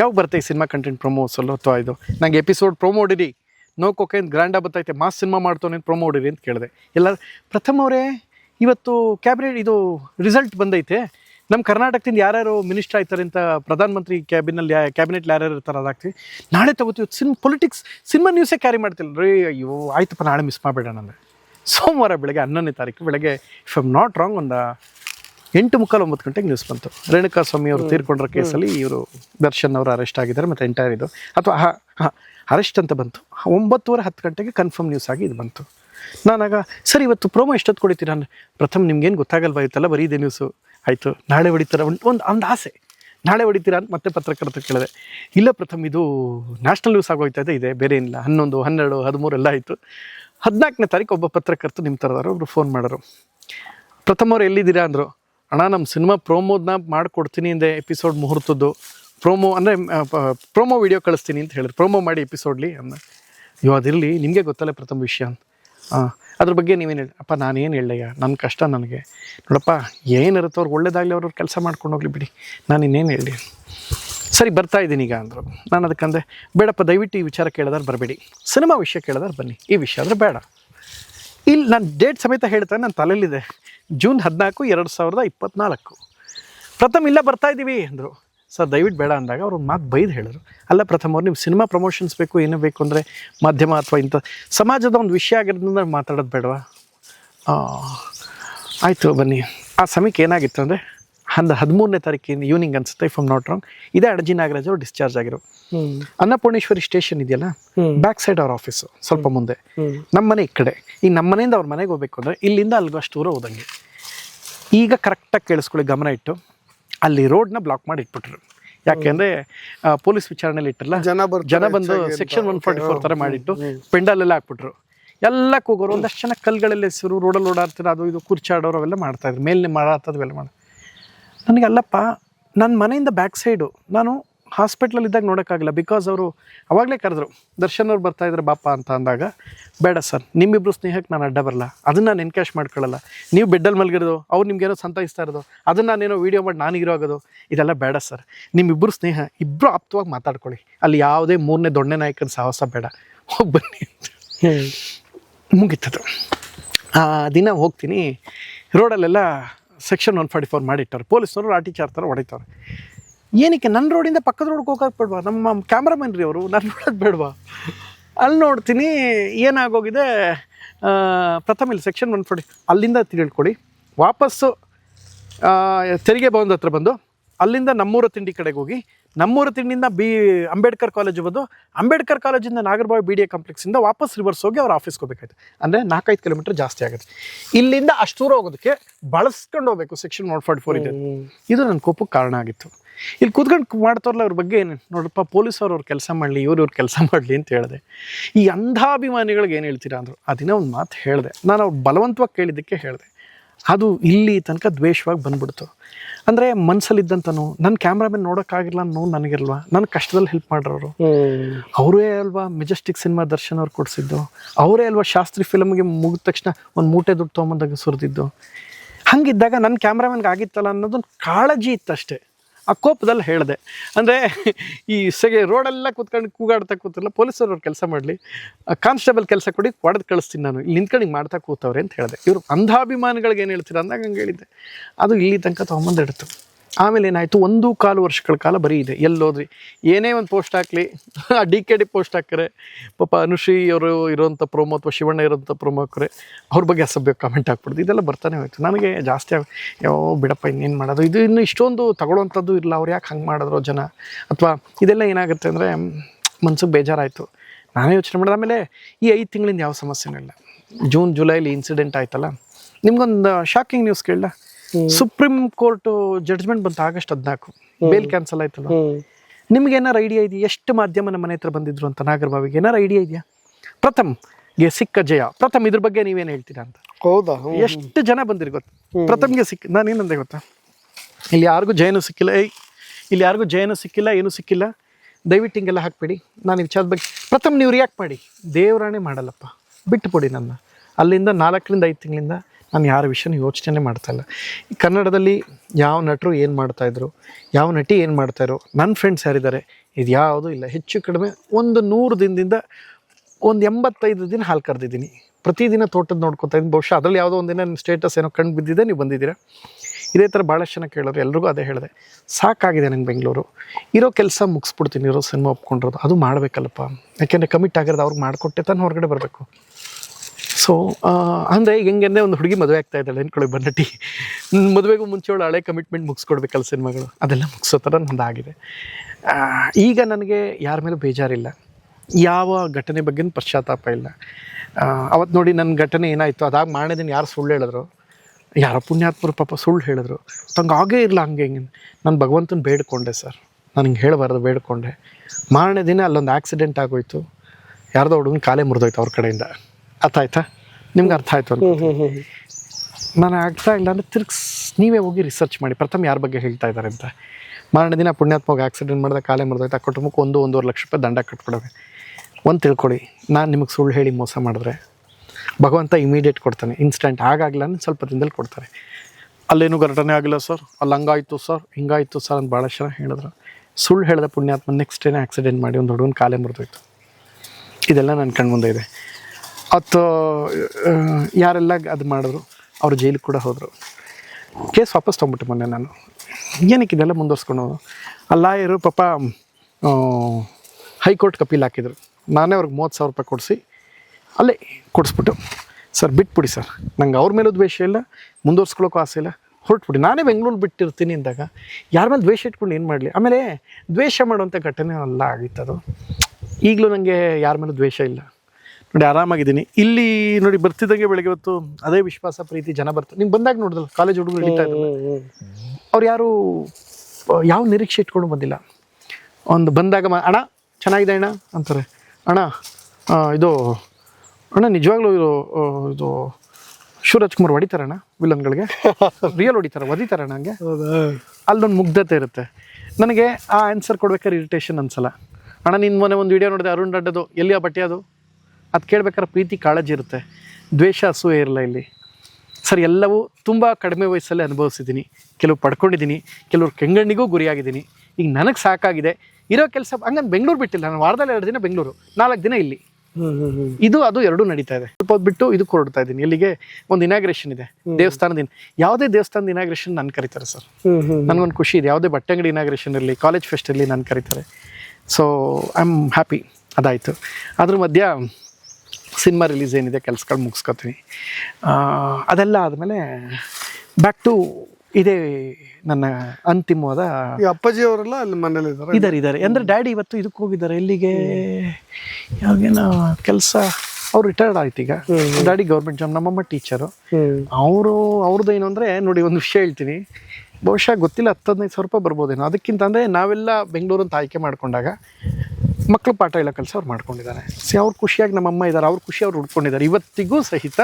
ಯಾವಾಗ ಬರುತ್ತೆ ಈ ಸಿನಿಮಾ ಕಂಟೆಂಟ್ ಪ್ರೊಮೋಸಲ್ಲು ಅಥವಾ ಇದು? ನಂಗೆ ಎಪಿಸೋಡ್ ಪ್ರೊಮೋ ಹೊಡಿರಿ. ನೋ ಗ್ರ್ಯಾಂಡ್ ಗ್ರ್ಯಾಂಡಾಗಿ ಬರ್ತೈತೆ ಮಾಸ್ ಸಿನಿಮಾ ಮಾಡ್ತೋನೆ ಪ್ರೊಮೋ ಹೊಡಿರಿ ಅಂತ ಕೇಳಿದೆ. ಎಲ್ಲ ಪ್ರಥಮ ಅವರೇ ಇವತ್ತು ಕ್ಯಾಬಿನೆಟ್ ಇದು ರಿಸಲ್ಟ್ ಬಂದೈತೆ. ನಮ್ಮ ಕರ್ನಾಟಕದಿಂದ ಯಾರ್ಯಾರು ಮಿನಿಸ್ಟರ್ ಆಯ್ತಾರೆ ಅಂತ ಪ್ರಧಾನಮಂತ್ರಿ ಕ್ಯಾಬಿನಲ್ಲಿ ಕ್ಯಾಬಿನೆಟ್ ಯಾರ್ಯಾರು ಇರ್ತಾರೆ ಅದಾಗ್ತೀವಿ ನಾಳೆ ತಗೋತೀವಿ. ಸಿನ್ ಪೊಲಿಟಿಕ್ಸ್ ಸಿನಿಮಾ ನ್ಯೂಸೇ ಕ್ಯಾರಿ ಮಾಡ್ತಿಲ್ಲ. ರೀ ಅಯ್ಯೋ ಆಯ್ತಪ್ಪ ನಾಳೆ ಮಿಸ್ ಮಾಡಬೇಡ ನಾನು ಸೋಮವಾರ ಬೆಳಗ್ಗೆ ಹನ್ನೊಂದನೇ ತಾರೀಕು ಬೆಳಗ್ಗೆ ಇಫ್ ಐಮ್ ನಾಟ್ ರಾಂಗ್ ಒಂದು ಎಂಟು ಮುಕ್ಕಾಲು ಒಂಬತ್ತು ಗಂಟೆಗೆ ನ್ಯೂಸ್ ಬಂತು. ರೇಣುಕಾ ಸ್ವಾಮಿ ಅವರು ತೀರ್ಕೊಂಡಿರೋ ಕೇಸಲ್ಲಿ ಇವರು ದರ್ಶನ್ ಅವರು ಅರೆಸ್ಟ್ ಆಗಿದ್ದಾರೆ ಮತ್ತು ಎಂಟೈರ್ ಇದು. ಅಥವಾ ಹಾಂ ಅರೆಸ್ಟ್ ಅಂತ ಬಂತು. ಒಂಬತ್ತುವರೆ ಹತ್ತು ಗಂಟೆಗೆ ಕನ್ಫರ್ಮ್ ನ್ಯೂಸ್ ಆಗಿ ಇದು ಬಂತು. ನಾನಾಗ ಸರ್ ಇವತ್ತು ಪ್ರೋಮೋ ಎಷ್ಟೊತ್ತು ಕೊಡಿತೀನಿ ನಾನು ಪ್ರಥಮ ನಿಮ್ಗೇನು ಗೊತ್ತಾಗಲ್ವಾ ಇತ್ತಲ್ಲ ಬರೀ ಇದೆ ನ್ಯೂಸು ಆಯಿತು. ನಾಳೆ ಹೊಡಿತಾರ ಒಂದು ಒಂದು ಒಂದು ಆಸೆ. ನಾಳೆ ಹೊಡಿತೀರಾ ಅಂತ ಮತ್ತೆ ಪತ್ರಕರ್ತರು ಕೇಳಿದೆ. ಇಲ್ಲ ಪ್ರಥಮ್, ಇದು ನ್ಯಾಷನಲ್ ನ್ಯೂಸ್ ಆಗೋಯ್ತಾ ಇದೆ ಇದೆ, ಬೇರೆ ಏನಿಲ್ಲ. ಹನ್ನೊಂದು, ಹನ್ನೆರಡು ಹದಿಮೂರು ಎಲ್ಲ ಆಯಿತು. ಹದಿನಾಲ್ಕನೇ ತಾರೀಕು ಒಬ್ಬ ಪತ್ರಕರ್ತರು ನಿಮ್ಮ ಥರದವರು ಒಬ್ಬರು ಫೋನ್ ಮಾಡೋರು. ಪ್ರಥಮ ಅವ್ರು ಎಲ್ಲಿದ್ದೀರಾ ಅಂದರು, ಅಣ್ಣ ನಮ್ಮ ಸಿನಿಮಾ ಪ್ರೋಮೋದನ್ನ ಮಾಡಿಕೊಡ್ತೀನಿ ಅಂದೆ ಎಪಿಸೋಡ್ ಮುಹೂರ್ತದ್ದು. ಪ್ರೋಮೋ ಅಂದರೆ ಪ್ರೋಮೋ ವಿಡಿಯೋ ಕಳಿಸ್ತೀನಿ ಅಂತ ಹೇಳಿದ್ರು. ಪ್ರೋಮೋ ಮಾಡಿ ಎಪಿಸೋಡ್ಲಿ ಅಂದ. ಅಯ್ಯೋ, ಅದಿರಲಿ, ನಿಮಗೆ ಗೊತ್ತಲ್ಲ ಪ್ರಥಮ ವಿಷಯ ಅಂತ. ಹಾಂ ಅದ್ರ ಬಗ್ಗೆ ನೀವೇನು ಹೇಳಿ ಅಪ್ಪ, ನಾನೇನು ಹೇಳಯ್ಯ ನನ್ನ ಕಷ್ಟ ನನಗೆ. ನೋಡಪ್ಪ, ಏನಿರುತ್ತೋ ಅವ್ರಿಗೆ ಒಳ್ಳೇದಾಗಲಿ ಅವ್ರವ್ರ ಕೆಲಸ ಮಾಡ್ಕೊಂಡು ಹೋಗ್ಲಿ ಬಿಡಿ. ನಾನು ಇನ್ನೇನು ಹೇಳಿ. ಸರಿ, ಬರ್ತಾ ಇದ್ದೀನಿ ಈಗ ಅಂದರು. ನಾನು ಅದಕ್ಕಂದೆ, ಬೇಡಪ್ಪ, ದಯವಿಟ್ಟು ಈ ವಿಚಾರ ಕೇಳಿದಾರೆ ಬರಬೇಡಿ. ಸಿನಿಮಾ ವಿಷಯ ಕೇಳಿದಾರೆ ಬನ್ನಿ. ಈ ವಿಷಯ ಆದರೆ ಬೇಡ. ಇಲ್ಲಿ ನಾನು ಡೇಟ್ ಸಮೇತ ಹೇಳ್ತಾ ನನ್ನ ತಲೆಯಲ್ಲಿದೆ ಜೂನ್ ಹದಿನಾಲ್ಕು, ಎರಡು ಸಾವಿರದ ಇಪ್ಪತ್ನಾಲ್ಕು. ಪ್ರಥಮ ಇಲ್ಲ ಬರ್ತಾ ಇದ್ದೀವಿ ಅಂದರು. ಸರ್ ದಯವಿಟ್ಟು ಬೇಡ ಅಂದಾಗ ಅವ್ರು ಒಂದು ಮಾತು ಬೈದು ಹೇಳಿದ್ರು. ಅಲ್ಲ ಪ್ರಥಮ ಅವ್ರು ನೀವು ಸಿನಿಮಾ ಪ್ರಮೋಷನ್ಸ್ ಬೇಕು ಏನೂ ಬೇಕು ಅಂದರೆ ಮಾಧ್ಯಮ ಅಥವಾ ಇಂಥ ಸಮಾಜದ ಒಂದು ವಿಷಯ ಆಗಿರೋದ್ರಿಂದ ಮಾತಾಡೋದು ಬೇಡವಾ? ಆಯಿತು ಬನ್ನಿ. ಆ ಸಮಯಕ್ಕೆ ಏನಾಗಿತ್ತು ಅಂದರೆ ಹಂದ ಹದಿಮೂರನೇ ತಾರೀಕಿನ ಈವ್ನಿಂಗ್ ಅನ್ಸುತ್ತೆ ಇಫ್ ನಾಟ್ ರಾಂಗ್ ಇದೇ ಅಡಜಿ ನಾಗರಾಜ್ ಅವರು ಡಿಸ್ಚಾರ್ಜ್ ಆಗಿರೋ. ಅನ್ನಪೂರ್ಣೇಶ್ವರಿ ಸ್ಟೇಷನ್ ಇದೆಯಲ್ಲ? ಬ್ಯಾಕ್ ಸೈಡ್ ಅವ್ರ ಆಫೀಸು ಸ್ವಲ್ಪ ಮುಂದೆ. ನಮ್ಮ ಮನೆ ಈ ಕಡೆ. ಈಗ ನಮ್ಮ ಮನೆಯಿಂದ ಅವ್ರ ಮನೆಗೆ ಹೋಗ್ಬೇಕು ಅಂದರೆ ಇಲ್ಲಿಂದ ಅಲ್ಲಿಗೆ ಅಷ್ಟು ದೂರ ಹೋದಂಗೆ. ಈಗ ಕರೆಕ್ಟಾಗಿ ಕೇಳಿಸ್ಕೊಳ್ಳಿ ಗಮನ ಇಟ್ಟು. ಅಲ್ಲಿ ರೋಡ್ನ ಬ್ಲಾಕ್ ಮಾಡಿ ಇಟ್ಬಿಟ್ರು. ಯಾಕೆಂದ್ರೆ ಪೊಲೀಸ್ ವಿಚಾರಣೆಯಲ್ಲಿ ಇಟ್ಟಲ್ಲ ಜನ ಜನ ಬಂದು ಸೆಕ್ಷನ್ ಒನ್ ಫಾರ್ಟಿ ಫೋರ್ ಥರ ಮಾಡಿಟ್ಟು ಪೆಂಡಲೆಲ್ಲ ಹಾಕ್ಬಿಟ್ರು. ಎಲ್ಲ ಕೂಗೋರು ಒಂದಷ್ಟು ಜನ ಕಲ್ಗಳಲ್ಲಿ ಹೆಸರು ರೋಡಲ್ಲಿ ಓಡಾಡ್ತಾರೆ ಅದು ಇದು ಕುರ್ಚಾಡೋರು ಅವೆಲ್ಲ ಮಾಡ್ತಾಯಿದ್ರು ಮೇಲಿನ ಮರ ಎಲ್ಲ ಮಾಡಿ ನನಗೆ ಅಲ್ಲಪ್ಪ ನನ್ನ ಮನೆಯಿಂದ ಬ್ಯಾಕ್ ಸೈಡು ನಾನು ಹಾಸ್ಪಿಟ್ಲಲ್ಲಿ ಇದ್ದಾಗ ನೋಡೋಕ್ಕಾಗಲ್ಲ. ಬಿಕಾಸ್ ಅವರು ಅವಾಗಲೇ ಕರೆದ್ರು ದರ್ಶನ್ ಅವ್ರು ಬರ್ತಾ ಇದ್ದಾರೆ ಬಾಪ ಅಂತ ಅಂದಾಗ ಬೇಡ ಸರ್ ನಿಮ್ಮಿಬ್ರು ಸ್ನೇಹಕ್ಕೆ ನಾನು ಅಡ್ಡ ಬರಲ್ಲ. ಅದನ್ನು ನಾನು ಎನ್ಕ್ಯಾಶ್ ಮಾಡ್ಕೊಳ್ಳಲ್ಲ. ನೀವು ಬೆಡ್ಡಲ್ಲಿ ಮಲಗಿರೋದು ಅವ್ರು ನಿಮ್ಗೇನೋ ಸಂತೈಸ್ತಾ ಇರೋದು ಅದನ್ನು ನಾನೇನೋ ವೀಡಿಯೋ ಮಾಡಿ ನಾನಿರೋಗೋದು ಇದೆಲ್ಲ ಬೇಡ ಸರ್. ನಿಮ್ಮಿಬ್ಬರು ಸ್ನೇಹ ಇಬ್ಬರು ಆಪ್ತವಾಗಿ ಮಾತಾಡ್ಕೊಳ್ಳಿ. ಅಲ್ಲಿ ಯಾವುದೇ ಮೂರನೇ ದೊಣ್ಣೆ ನಾಯಕನ ಸಾಹಸ ಬೇಡ. ಹೋಗಿ ಬನ್ನಿ ಅಂತ. ಮುಗೀತದು. ಆ ದಿನ ಹೋಗ್ತೀನಿ. ರೋಡಲ್ಲೆಲ್ಲ ಸೆಕ್ಷನ್ ಒನ್ ಫಾರ್ಟಿ ಫೋರ್ ಮಾಡಿಟ್ಟಾರೆ ಪೊಲೀಸ್ನವರು ಲಾಠಿ ಚಾರ್ ಥರ ಹೊಡಿತಾರೆ ಏನಕ್ಕೆ? ನನ್ನ ರೋಡಿಂದ ಪಕ್ಕದ ರೋಡ್ಗೆ ಹೋಗೋಕೆ ಬೇಡವಾ? ನಮ್ಮ ಕ್ಯಾಮ್ರಾಮನ್ ರೀ ಅವರು ನನ್ನ ನೋಡೋದು ಬೇಡವಾ? ಅಲ್ಲಿ ನೋಡ್ತೀನಿ, ಏನಾಗೋಗಿದೆ ಪ್ರಥಮ ಇಲ್ಲಿ ಸೆಕ್ಷನ್ ಒನ್ ಫೋರ್ಟಿ ಅಲ್ಲಿಂದ ತಿಳ್ಕೊಡಿ ವಾಪಸ್ಸು ತೆರಿಗೆ ಭವನದ ಹತ್ರ ಬಂದು, ಅಲ್ಲಿಂದ ನಮ್ಮೂರ ತಿಂಡಿ ಕಡೆಗೆ ಹೋಗಿ ನಮ್ಮೂರ ತಿಂಡಿಯಿಂದ ಬಿ ಅಂಬೇಡ್ಕರ್ ಕಾಲೇಜ್ ಬಂದು ಅಂಬೇಡ್ಕರ್ ಕಾಲೇಜಿಂದ ನಾಗರಬಾವಿ ಬಿ ಡಿ ಎ ಕಾಂಪ್ಲೆಕ್ಸಿಂದ ವಾಪಸ್ ರಿವರ್ಸ್ ಹೋಗಿ ಅವ್ರ ಆಫೀಸ್ಗೆ ಹೋಗ್ಬೇಕಾಯ್ತು. ಅಂದರೆ ನಾಲ್ಕೈದು ಕಿಲೋಮೀಟರ್ ಜಾಸ್ತಿ ಆಗುತ್ತೆ. ಇಲ್ಲಿಂದ ಅಷ್ಟು ದೂರ ಹೋಗೋದಕ್ಕೆ ಬಳಸ್ಕೊಂಡು ಹೋಗ್ಬೇಕು ಸೆಕ್ಷನ್ ಒನ್ ಫಾರ್ಟಿ ಫೋರ್ ಇದೆ ಇದು ನನ್ನ ಕೋಪಕ್ಕೆ ಕಾರಣ ಆಗಿತ್ತು. ಇಲ್ಲಿ ಕೂತ್ಕೊಂಡು ಮಾಡ್ತಾರಲ್ಲ ಅವ್ರ ಬಗ್ಗೆ ಏನು ನೋಡಪ್ಪ ಪೊಲೀಸವ್ರು ಅವ್ರ ಕೆಲಸ ಮಾಡಲಿ ಇವ್ರು ಇವ್ರು ಕೆಲಸ ಮಾಡಲಿ ಅಂತ ಹೇಳಿದೆ. ಈ ಅಂಧಾಭಿಮಾನಿಗಳಿಗೆ ಏನು ಹೇಳ್ತೀರಾ ಅಂದರು. ಆ ದಿನ ಒಂದು ಮಾತು ಹೇಳಿದೆ. ನಾನು ಅವ್ರು ಬಲವಂತವಾಗಿ ಕೇಳಿದ್ದಕ್ಕೆ ಹೇಳಿದೆ. ಅದು ಇಲ್ಲಿ ತನಕ ದ್ವೇಷವಾಗಿ ಬಂದ್ಬಿಡ್ತು. ಅಂದರೆ ಮನಸ್ಸಲ್ಲಿದ್ದಂತನು ನನ್ನ ಕ್ಯಾಮ್ರಾಮನ್ ನೋಡೋಕ್ಕಾಗಿಲ್ಲ ಅನ್ನೋ ನನಗಿಲ್ವಾ? ನನ್ನ ಕಷ್ಟದಲ್ಲಿ ಹೆಲ್ಪ್ ಮಾಡಿರೋರು ಅವರೇ ಅಲ್ವಾ ಮೆಜೆಸ್ಟಿಕ್ ಸಿನಿಮಾ ದರ್ಶನ್ ಅವ್ರು ಕೊಡಿಸಿದ್ದು? ಅವರೇ ಅಲ್ವಾ ಶಾಸ್ತ್ರಿ ಫಿಲಮ್ಗೆ ಮುಗಿದ ತಕ್ಷಣ ಒಂದು ಮೂಟೆ ದುಡ್ಡು ತೊಗೊಂಬಂದಾಗ ಸುರಿದಿದ್ದು? ಹಂಗಿದ್ದಾಗ ನನ್ನ ಕ್ಯಾಮ್ರಾಮನ್ಗೆ ಆಗಿತ್ತಲ್ಲ ಅನ್ನೋದೊಂದು ಕಾಳಜಿ ಇತ್ತಷ್ಟೇ. ಆ ಕೋಪದಲ್ಲಿ ಹೇಳಿದೆ. ಅಂದರೆ ಈ ಸೆಗೆ ರೋಡೆಲ್ಲ ಕೂತ್ಕೊಂಡು ಕೂಗಾಡ್ತಾ ಕೂತಿರಲ್ಲ, ಪೊಲೀಸರು ಅವ್ರು ಕೆಲಸ ಮಾಡಲಿ ಕಾನ್ಸ್ಟೇಬಲ್ ಕೆಲಸ ಕೊಡಿ, ಹೊಡೆದು ಕಳಿಸ್ತೀನಿ ನಾನು. ಇಲ್ಲಿ ನಿಂತ್ಕೊಂಡು ಮಾಡ್ತಾ ಕೂತವ್ರೆ ಅಂತ ಹೇಳಿದೆ. ಇವರು ಅಂಧಾಭಿಮಾನಿಗಳಿಗೆ ಏನು ಹೇಳ್ತೀರ ಅಂದಾಗ ಹಂಗೆ ಹೇಳಿದ್ದೆ. ಅದು ಇಲ್ಲಿ ತನಕ ತೊಗೊಂಬಂದಿಡ್ತು ಆಮೇಲೆ ಏನಾಯಿತು? ಒಂದು ಕಾಲು ವರ್ಷಗಳ ಕಾಲ ಬರೀ ಇದೆ. ಎಲ್ಲೋದ್ರಿ ಏನೇ ಒಂದು ಪೋಸ್ಟ್ ಹಾಕಲಿ. ಆ ಡಿ ಕೆ ಡಿ ಪೋಸ್ಟ್ ಹಾಕ್ರೆ ಪಾಪ ಅನುಶ್ರೀ ಅವರು ಇರೋಂಥ ಪ್ರೋಮೋ ಅಥವಾ ಶಿವಣ್ಣ ಇರೋಂಥ ಪ್ರೋಮೋ ಹಾಕ್ರೆ ಅವ್ರ ಬಗ್ಗೆ ಅಸಭ್ಯ ಕಮೆಂಟ್ ಹಾಕ್ಬಿಡ್ದು. ಇದೆಲ್ಲ ಬರ್ತಾನೆ ಹೋಯ್ತು. ನನಗೆ ಜಾಸ್ತಿ ಯಾವ ಬಿಡಪ್ಪ, ಇನ್ನೇನು ಮಾಡೋದು? ಇದು ಇನ್ನು ಇಷ್ಟೊಂದು ತಗೊಳ್ಳೋವಂಥದ್ದು ಇಲ್ಲ. ಅವ್ರು ಯಾಕೆ ಹಂಗೆ ಮಾಡಿದ್ರು ಜನ? ಅಥವಾ ಇದೆಲ್ಲ ಏನಾಗುತ್ತೆ ಅಂದರೆ ಮನ್ಸಿಗೆ ಬೇಜಾರಾಯಿತು. ನಾನೇ ಯೋಚನೆ ಮಾಡಿದ. ಆಮೇಲೆ ಈ ಐದು ತಿಂಗಳಿಂದ ಯಾವ ಸಮಸ್ಯೆನೂ ಇಲ್ಲ. ಜೂನ್, ಜುಲೈಲಿ ಇನ್ಸಿಡೆಂಟ್ ಆಯ್ತಲ್ಲ. ನಿಮ್ಗೊಂದು ಶಾಕಿಂಗ್ ನ್ಯೂಸ್ ಕೇಳಲ್ಲ ಸುಪ್ರೀಂ ಕೋರ್ಟ್ ಜಡ್ಜ್ಮೆಂಟ್ ಬಂತು ಆಗಸ್ಟ್ ಹದಿನಾಲ್ಕು. ಬೇಲ್ ಕ್ಯಾನ್ಸಲ್ ಆಯ್ತಲ್ಲ? ನಿಮ್ಗೆ ಏನಾರು ಐಡಿಯಾ ಇದೆಯಾ? ಎಷ್ಟು ಮಾಧ್ಯಮ ನಮ್ಮ ಮನೆ ಹತ್ರ ಬಂದಿದ್ರು ಅಂತ ನಾಗರಬಾವಿಗೆ ಏನಾರು ಐಡಿಯಾ ಇದೆಯಾ? ಪ್ರಥಮ್ಗೆ ಸಿಕ್ಕ ಜಯ. ಪ್ರಥಮ್ ಇದ್ರ ಬಗ್ಗೆ ನೀವೇನು ಹೇಳ್ತೀರಾ ಅಂತ? ಹೌದಾ. ಎಷ್ಟು ಜನ ಬಂದಿರಿ ಗೊತ್ತಾ? ಪ್ರಥಮ್ಗೆ ಸಿಕ್ಕ ನಾನು ಏನಂದೆ ಗೊತ್ತಾ? ಇಲ್ಲಿ ಯಾರಿಗೂ ಜಯನು ಸಿಕ್ಕಿಲ್ಲ. ಏಯ್ ಇಲ್ಲಿ ಯಾರಿಗೂ ಜಯನು ಸಿಕ್ಕಿಲ್ಲ ಏನೂ ಸಿಕ್ಕಿಲ್ಲ. ದಯವಿಟ್ಟು ಹಿಂಗೆಲ್ಲ ಹಾಕ್ಬೇಡಿ. ನಾನು ಈ ವಿಚಾರದ ಬಗ್ಗೆ ಪ್ರಥಮ್ ನೀವು ರಿಯಾಕ್ಟ್ ಮಾಡಿ. ದೇವರಾಣೆ ಮಾಡಲ್ಲಪ್ಪ. ಬಿಟ್ಟುಬಿಡಿ ನನ್ನ. ಅಲ್ಲಿಂದ ನಾಲ್ಕರಿಂದ ಐದು ತಿಂಗಳಿಂದ ನಾನು ಯಾರ ವಿಷಯನೂ ಯೋಚನೆ ಮಾಡ್ತಾ ಇಲ್ಲ. ಕನ್ನಡದಲ್ಲಿ ಯಾವ ನಟರು ಏನು ಮಾಡ್ತಾಯಿದ್ರು ಯಾವ ನಟಿ ಏನು ಮಾಡ್ತಾಯಿದ್ರು ನನ್ನ ಫ್ರೆಂಡ್ಸ್ ಯಾರಿದ್ದಾರೆ, ಇದು ಯಾವುದೂ ಇಲ್ಲ. ಹೆಚ್ಚು ಕಡಿಮೆ ಒಂದು ನೂರು ದಿನದಿಂದ ಒಂದು ಎಂಬತ್ತೈದು ದಿನ ಹಾಲು ಕರೆದಿದ್ದೀನಿ. ಪ್ರತಿದಿನ ತೋಟದ ನೋಡ್ಕೊತಾ ಇದ್ದೀನಿ. ಬಹುಶಃ ಅದರಲ್ಲಿ ಯಾವುದೋ ಒಂದಿನ ನಿಮ್ಮ ಸ್ಟೇಟಸ್ ಏನೋ ಕಂಡು ಬಿದ್ದಿದೆ, ನೀವು ಬಂದಿದ್ದೀರಾ? ಇದೇ ಥರ ಭಾಳಷ್ಟು ಜನ ಕೇಳೋರು, ಎಲ್ರಿಗೂ ಅದೇ ಹೇಳಿದೆ. ಸಾಕಾಗಿದೆ ನನಗೆ ಬೆಂಗಳೂರು. ಇರೋ ಕೆಲಸ ಮುಗಿಸ್ಬಿಡ್ತೀನಿ, ಇರೋ ಸಿನಿಮಾ ಒಪ್ಕೊಂಡಿರೋದು. ಅದು ಮಾಡಬೇಕಲ್ಲಪ್ಪ. ಯಾಕೆಂದರೆ ಕಮಿಟ್ ಆಗಿರೋದು ಅವ್ರಿಗೆ ಮಾಡಿಕೊಟ್ಟೆ ತಾನು ಹೊರಗಡೆ ಬರಬೇಕು. ಸೊ ಅಂದರೆ ಈಗ ಒಂದು ಹುಡುಗಿ ಮದುವೆ ಆಗ್ತಾ ಇದ್ದಾಳೆ ಅನ್ಕೊಳ್ಳಿ ಬನ್ನಟ್ಟಿ ಮದುವೆಗೂ ಮುಂಚೆ ಅವಳು ಹಳೆ ಕಮಿಟ್ಮೆಂಟ್ ಮುಗಿಸ್ಕೊಡ್ಬೇಕಲ್ಲ ಸಿನಿಮಾಗಳು. ಅದೆಲ್ಲ ಮುಗಿಸೋ ಥರ ನಂದಾಗಿದೆ ಈಗ ನನಗೆ ಯಾರ ಮೇಲೂ ಬೇಜಾರಿಲ್ಲ. ಯಾವ ಘಟನೆ ಬಗ್ಗೆ ಪಶ್ಚಾತ್ತಾಪ ಇಲ್ಲ. ಅವತ್ತು ನೋಡಿ ನನ್ನ ಘಟನೆ ಏನಾಯಿತು, ಅದಾಗ ದಿನ ಯಾರು ಸುಳ್ಳು ಹೇಳಿದ್ರು. ಯಾರ ಪುಣ್ಯಾತ್ಮರು ಪಾಪ ಸುಳ್ಳು ಹೇಳಿದ್ರು. ತಂಗೆ ಆಗೇ ಇರಲ್ಲ ಹಂಗೆ ಹಿಂಗೆ. ನಾನು ಭಗವಂತನ ಬೇಡ್ಕೊಂಡೆ ಸರ್. ನನಗೆ ಹೇಳಬಾರ್ದು, ಬೇಡ್ಕೊಂಡೆ. ಮಾರನೇ ದಿನ ಅಲ್ಲೊಂದು ಆಕ್ಸಿಡೆಂಟ್ ಆಗೋಯ್ತು. ಯಾರ್ದೋ ಹುಡುಗನ ಕಾಲೇ ಮುರಿದೋಯ್ತು ಅವ್ರ ಕಡೆಯಿಂದ. ಅರ್ಥ ಆಯ್ತಾ? ನಿಮ್ಗೆ ಅರ್ಥ ಆಯ್ತು ಅಂತ ನಾನು ಆಗ್ತಾ ಇಲ್ಲ ಅಂದರೆ ತಿರ್ಗ್ಸ್ ನೀವೇ ಹೋಗಿ ರಿಸರ್ಚ್ ಮಾಡಿ. ಪ್ರಥಮ ಯಾರ ಬಗ್ಗೆ ಹೇಳ್ತಾ ಇದ್ದಾರೆ ಅಂತ. ಮಾರನೇ ದಿನ ಪುಣ್ಯಾತ್ಮಕ ಆಕ್ಸಿಡೆಂಟ್ ಮಾಡಿದ ಕಾಲೇ ಮುರಿದೋಯ್ತು. ಆ ಕುಟುಂಬಕ್ಕೆ ಒಂದು ಒಂದೂವರೆ ಲಕ್ಷ ರೂಪಾಯಿ ದಂಡ ಕಟ್ಬಿಡವೆ. ಒಂದು ತಿಳ್ಕೊಳ್ಳಿ ನಾನು ನಿಮಗೆ ಸುಳ್ಳು ಹೇಳಿ ಮೋಸ ಮಾಡಿದ್ರೆ ಭಗವಂತ ಇಮಿಡಿಯೇಟ್ ಕೊಡ್ತಾನೆ. ಇನ್ಸ್ಟೆಂಟ್ ಆಗಾಗಲ್ಲ ಅಂದ್ರೆ ಸ್ವಲ್ಪ ದಿನದಲ್ಲಿ ಕೊಡ್ತಾರೆ. ಅಲ್ಲೇನು ಘಟನೆ ಆಗಿಲ್ಲ ಸರ್ ಅಲ್ಲಿ ಹಂಗಾಯ್ತು ಸರ್ ಹಿಂಗಾಯ್ತು ಸರ್ ಅಂತ ಭಾಳಷ್ಟು ಜನ ಹೇಳಿದ್ರು. ಸುಳ್ಳು ಹೇಳಿದ ಪುಣ್ಯಾತ್ಮ ನೆಕ್ಸ್ಟ್ ಡೇನೇ ಆಕ್ಸಿಡೆಂಟ್ ಮಾಡಿ ಒಂದು ಹುಡುಗನ ಕಾಲೇ ಮುರಿದೋಯ್ತು. ಇದೆಲ್ಲ ನನ್ನ ಕಣ್ಮುಂದೆ ಇದೆ. ಮತ್ತು ಯಾರೆಲ್ಲ ಅದು ಮಾಡಿದ್ರು, ಅವರು ಜೈಲಿಗೆ ಕೂಡ ಹೋದರು. ಕೇಸ್ ವಾಪಸ್ ತೊಗೊಂಬಿಟ್ಟು ಮೊನ್ನೆ ನಾನು. ಏನಕ್ಕೆ ಇದೆಲ್ಲ ಮುಂದುವರ್ಸ್ಕೊಂಡು? ಆ ಲಾಯರು ಪಾಪ ಹೈಕೋರ್ಟ್ ಕಪೀಲ್ ಹಾಕಿದ್ರು. ನಾನೇ ಅವ್ರಿಗೆ ಮೂವತ್ತು ಸಾವಿರ ರೂಪಾಯಿ ಕೊಡಿಸಿ, ಅಲ್ಲೇ ಕೊಡಿಸ್ಬಿಟ್ಟು, ಸರ್, ಬಿಟ್ಬಿಡಿ ಸರ್. ನಂಗೆ ಅವ್ರ ಮೇಲೂ ದ್ವೇಷ ಇಲ್ಲ ಮುಂದುವರ್ಸ್ಕೊಳ್ಳೋಕ್ಕೂ ಆಸೆ ಇಲ್ಲ. ಹೊರಟ್ಬಿಡಿ. ನಾನೇ ಬೆಂಗಳೂರು ಬಿಟ್ಟಿರ್ತೀನಿ ಅಂದಾಗ, ಯಾರ ಮೇಲೆ ದ್ವೇಷ ಇಟ್ಕೊಂಡು ಏನು ಮಾಡಲಿ? ಆಮೇಲೆ ದ್ವೇಷ ಮಾಡುವಂಥ ಘಟನೆ ಅಲ್ಲ ಅದು ಈಗಲೂ ನನಗೆ ಯಾರ ಮೇಲೂ ದ್ವೇಷ ಇಲ್ಲ. ನೋಡಿ ಆರಾಮಾಗಿದ್ದೀನಿ. ಇಲ್ಲಿ ನೋಡಿ ಬರ್ತಿದ್ದಂಗೆ ಬೆಳಗ್ಗೆ ಹೊತ್ತು ಅದೇ ವಿಶ್ವಾಸ ಪ್ರೀತಿ ಜನ ಬರ್ತಾರೆ ನಿಮ್ಗೆ ಬಂದಾಗ ನೋಡಿದಲ್ಲ ಕಾಲೇಜ್ ಹುಡುಗರು ಹಿಡಿತಾ ಇದ್ರು. ಅವ್ರು ಯಾರು ಯಾವ ನಿರೀಕ್ಷೆ ಇಟ್ಕೊಂಡು ಬಂದಿಲ್ಲ. ಒಂದು ಬಂದಾಗ ಅಣ್ಣ ಚೆನ್ನಾಗಿದೆ ಅಣ್ಣ ಅಂತಾರೆ. ಅಣ್ಣ ಇದು ಅಣ್ಣ ನಿಜವಾಗ್ಲೂ ಇದು ಇದು ಶಿವರಾಜ್ ಕುಮಾರ್ ಹೊಡಿತಾರಣ್ಣ ವಿಲನ್ಗಳಿಗೆ. ರಿಯಲ್ ಹೊಡಿತಾರೆ ಒದಿತಾರಣ್ಣ ಹಂಗೆ. ಅಲ್ಲೊಂದು ಮುಗ್ಧತೆ ಇರುತ್ತೆ. ನನಗೆ ಆ ಆನ್ಸರ್ ಕೊಡ್ಬೇಕಾದ್ರೆ ಇರಿಟೇಷನ್ ಅನ್ಸಲ್ಲ. ಅಣ್ಣ ನಿನ್ನ ಮೊನ್ನೆ ಒಂದು ವಿಡಿಯೋ ನೋಡಿದೆ ಅರುಣ್ ಅಡ್ಡದು ಎಲ್ಲಿ ಆ ಬಟ್ಟೆ ಅದು? ಅದು ಕೇಳ್ಬೇಕಾದ್ರೆ ಪ್ರೀತಿ ಕಾಳಜಿ ಇರುತ್ತೆ. ದ್ವೇಷ ಅಸೂಯೆ ಇರಲ್ಲ ಇಲ್ಲಿ. ಸರ್ ಎಲ್ಲವೂ ತುಂಬ ಕಡಿಮೆ ವಯಸ್ಸಲ್ಲೇ ಅನುಭವಿಸಿದ್ದೀನಿ. ಕೆಲವು ಪಡ್ಕೊಂಡಿದ್ದೀನಿ ಕೆಲವ್ರು ಕೆಂಗಣ್ಣಿಗೂ ಗುರಿಯಾಗಿದ್ದೀನಿ. ಈಗ ನನಗೆ ಸಾಕಾಗಿದೆ. ಇರೋ ಕೆಲಸ ಹಂಗಂದು ಬೆಂಗಳೂರು ಬಿಟ್ಟಿಲ್ಲ. ನಾನು ವಾರದಲ್ಲಿ ಎರಡು ದಿನ ಬೆಂಗಳೂರು. ನಾಲ್ಕು ದಿನ ಇಲ್ಲಿ. ಇದು ಅದು ಎರಡೂ ನಡೀತಾ ಇದೆ. ಸ್ವಲ್ಪ ಬಿಟ್ಟು ಇದಕ್ಕೆ ಹೊರಡ್ತಾ ಇದ್ದೀನಿ. ಇಲ್ಲಿಗೆ ಒಂದು ಇನಾಗ್ರೇಷನ್ ಇದೆ. ದೇವಸ್ಥಾನದ ಯಾವುದೇ ದೇವಸ್ಥಾನದ ಇನಾಗ್ರೇಷನ್ ನಾನು ಕರೀತಾರೆ ಸರ್. ನನಗೊಂದು ಖುಷಿ ಇದೆ. ಯಾವುದೇ ಬಟ್ಟೆ ಅಂಗಡಿ ಇನಾಗ್ರೇಷನ್ ಇರಲಿ ಕಾಲೇಜ್ ಫೆಸ್ಟ್ ಇರಲಿ ನಾನು ಕರೀತಾರೆ. ಸೊ ಐ ಆಮ್ ಹ್ಯಾಪಿ ಅದಾಯಿತು. ಅದ್ರ ಮಧ್ಯ ಸಿನಿಮಾ ರಿಲೀಸ್ ಏನಿದೆ ಕೆಲಸಗಳು ಮುಗಿಸ್ಕೊತೀನಿ ಅದೆಲ್ಲ ಆದಮೇಲೆ ಬ್ಯಾಕ್ ಟು ಇದೇ ನನ್ನ ಅಂತಿಮವಾದ ಅಪ್ಪಾಜಿ ಅವರೆಲ್ಲ ಅಲ್ಲಿ ಮನೇಲಿ ಇದ್ದಾರೆ? ಇದ್ದಾರೆ ಇದ್ದಾರೆ. ಅಂದರೆ ಡ್ಯಾಡಿ ಇವತ್ತು ಇದಕ್ಕೆ ಹೋಗಿದ್ದಾರೆ ಎಲ್ಲಿಗೆ ಯಾವಾಗೇನೋ ಕೆಲಸ. ಅವ್ರು ರಿಟೈರ್ಡ್ ಆಯ್ತು ಈಗ. ಡ್ಯಾಡಿ ಗೌರ್ಮೆಂಟ್ ಜಾಬ್ ನಮ್ಮಮ್ಮ ಟೀಚರು ಅವರು ಅವ್ರದ್ದು ಏನು ಅಂದರೆ ನೋಡಿ ಒಂದು ವಿಷಯ ಹೇಳ್ತೀನಿ. ಬಹುಶಃ ಗೊತ್ತಿಲ್ಲ ಹತ್ತು ಹದಿನೈದು ಸಾವಿರ ರೂಪಾಯಿ ಬರ್ಬೋದೇನೋ. ಅದಕ್ಕಿಂತ ಅಂದರೆ ನಾವೆಲ್ಲ ಬೆಂಗಳೂರು ಅಂತ ಆಯ್ಕೆ ಮಾಡ್ಕೊಂಡಾಗ ಮಕ್ಕಳು ಪಾಠ ಇಲ್ಲ ಕೆಲಸ ಅವ್ರು ಮಾಡ್ಕೊಂಡಿದ್ದಾರೆ. ಸಿ ಅವ್ರು ಖುಷಿಯಾಗಿ ನಮ್ಮಮ್ಮ ಇದ್ದಾರೆ. ಅವ್ರು ಖುಷಿ ಅವ್ರು ಹುಡ್ಕೊಂಡಿದ್ದಾರೆ. ಇವತ್ತಿಗೂ ಸಹಿತ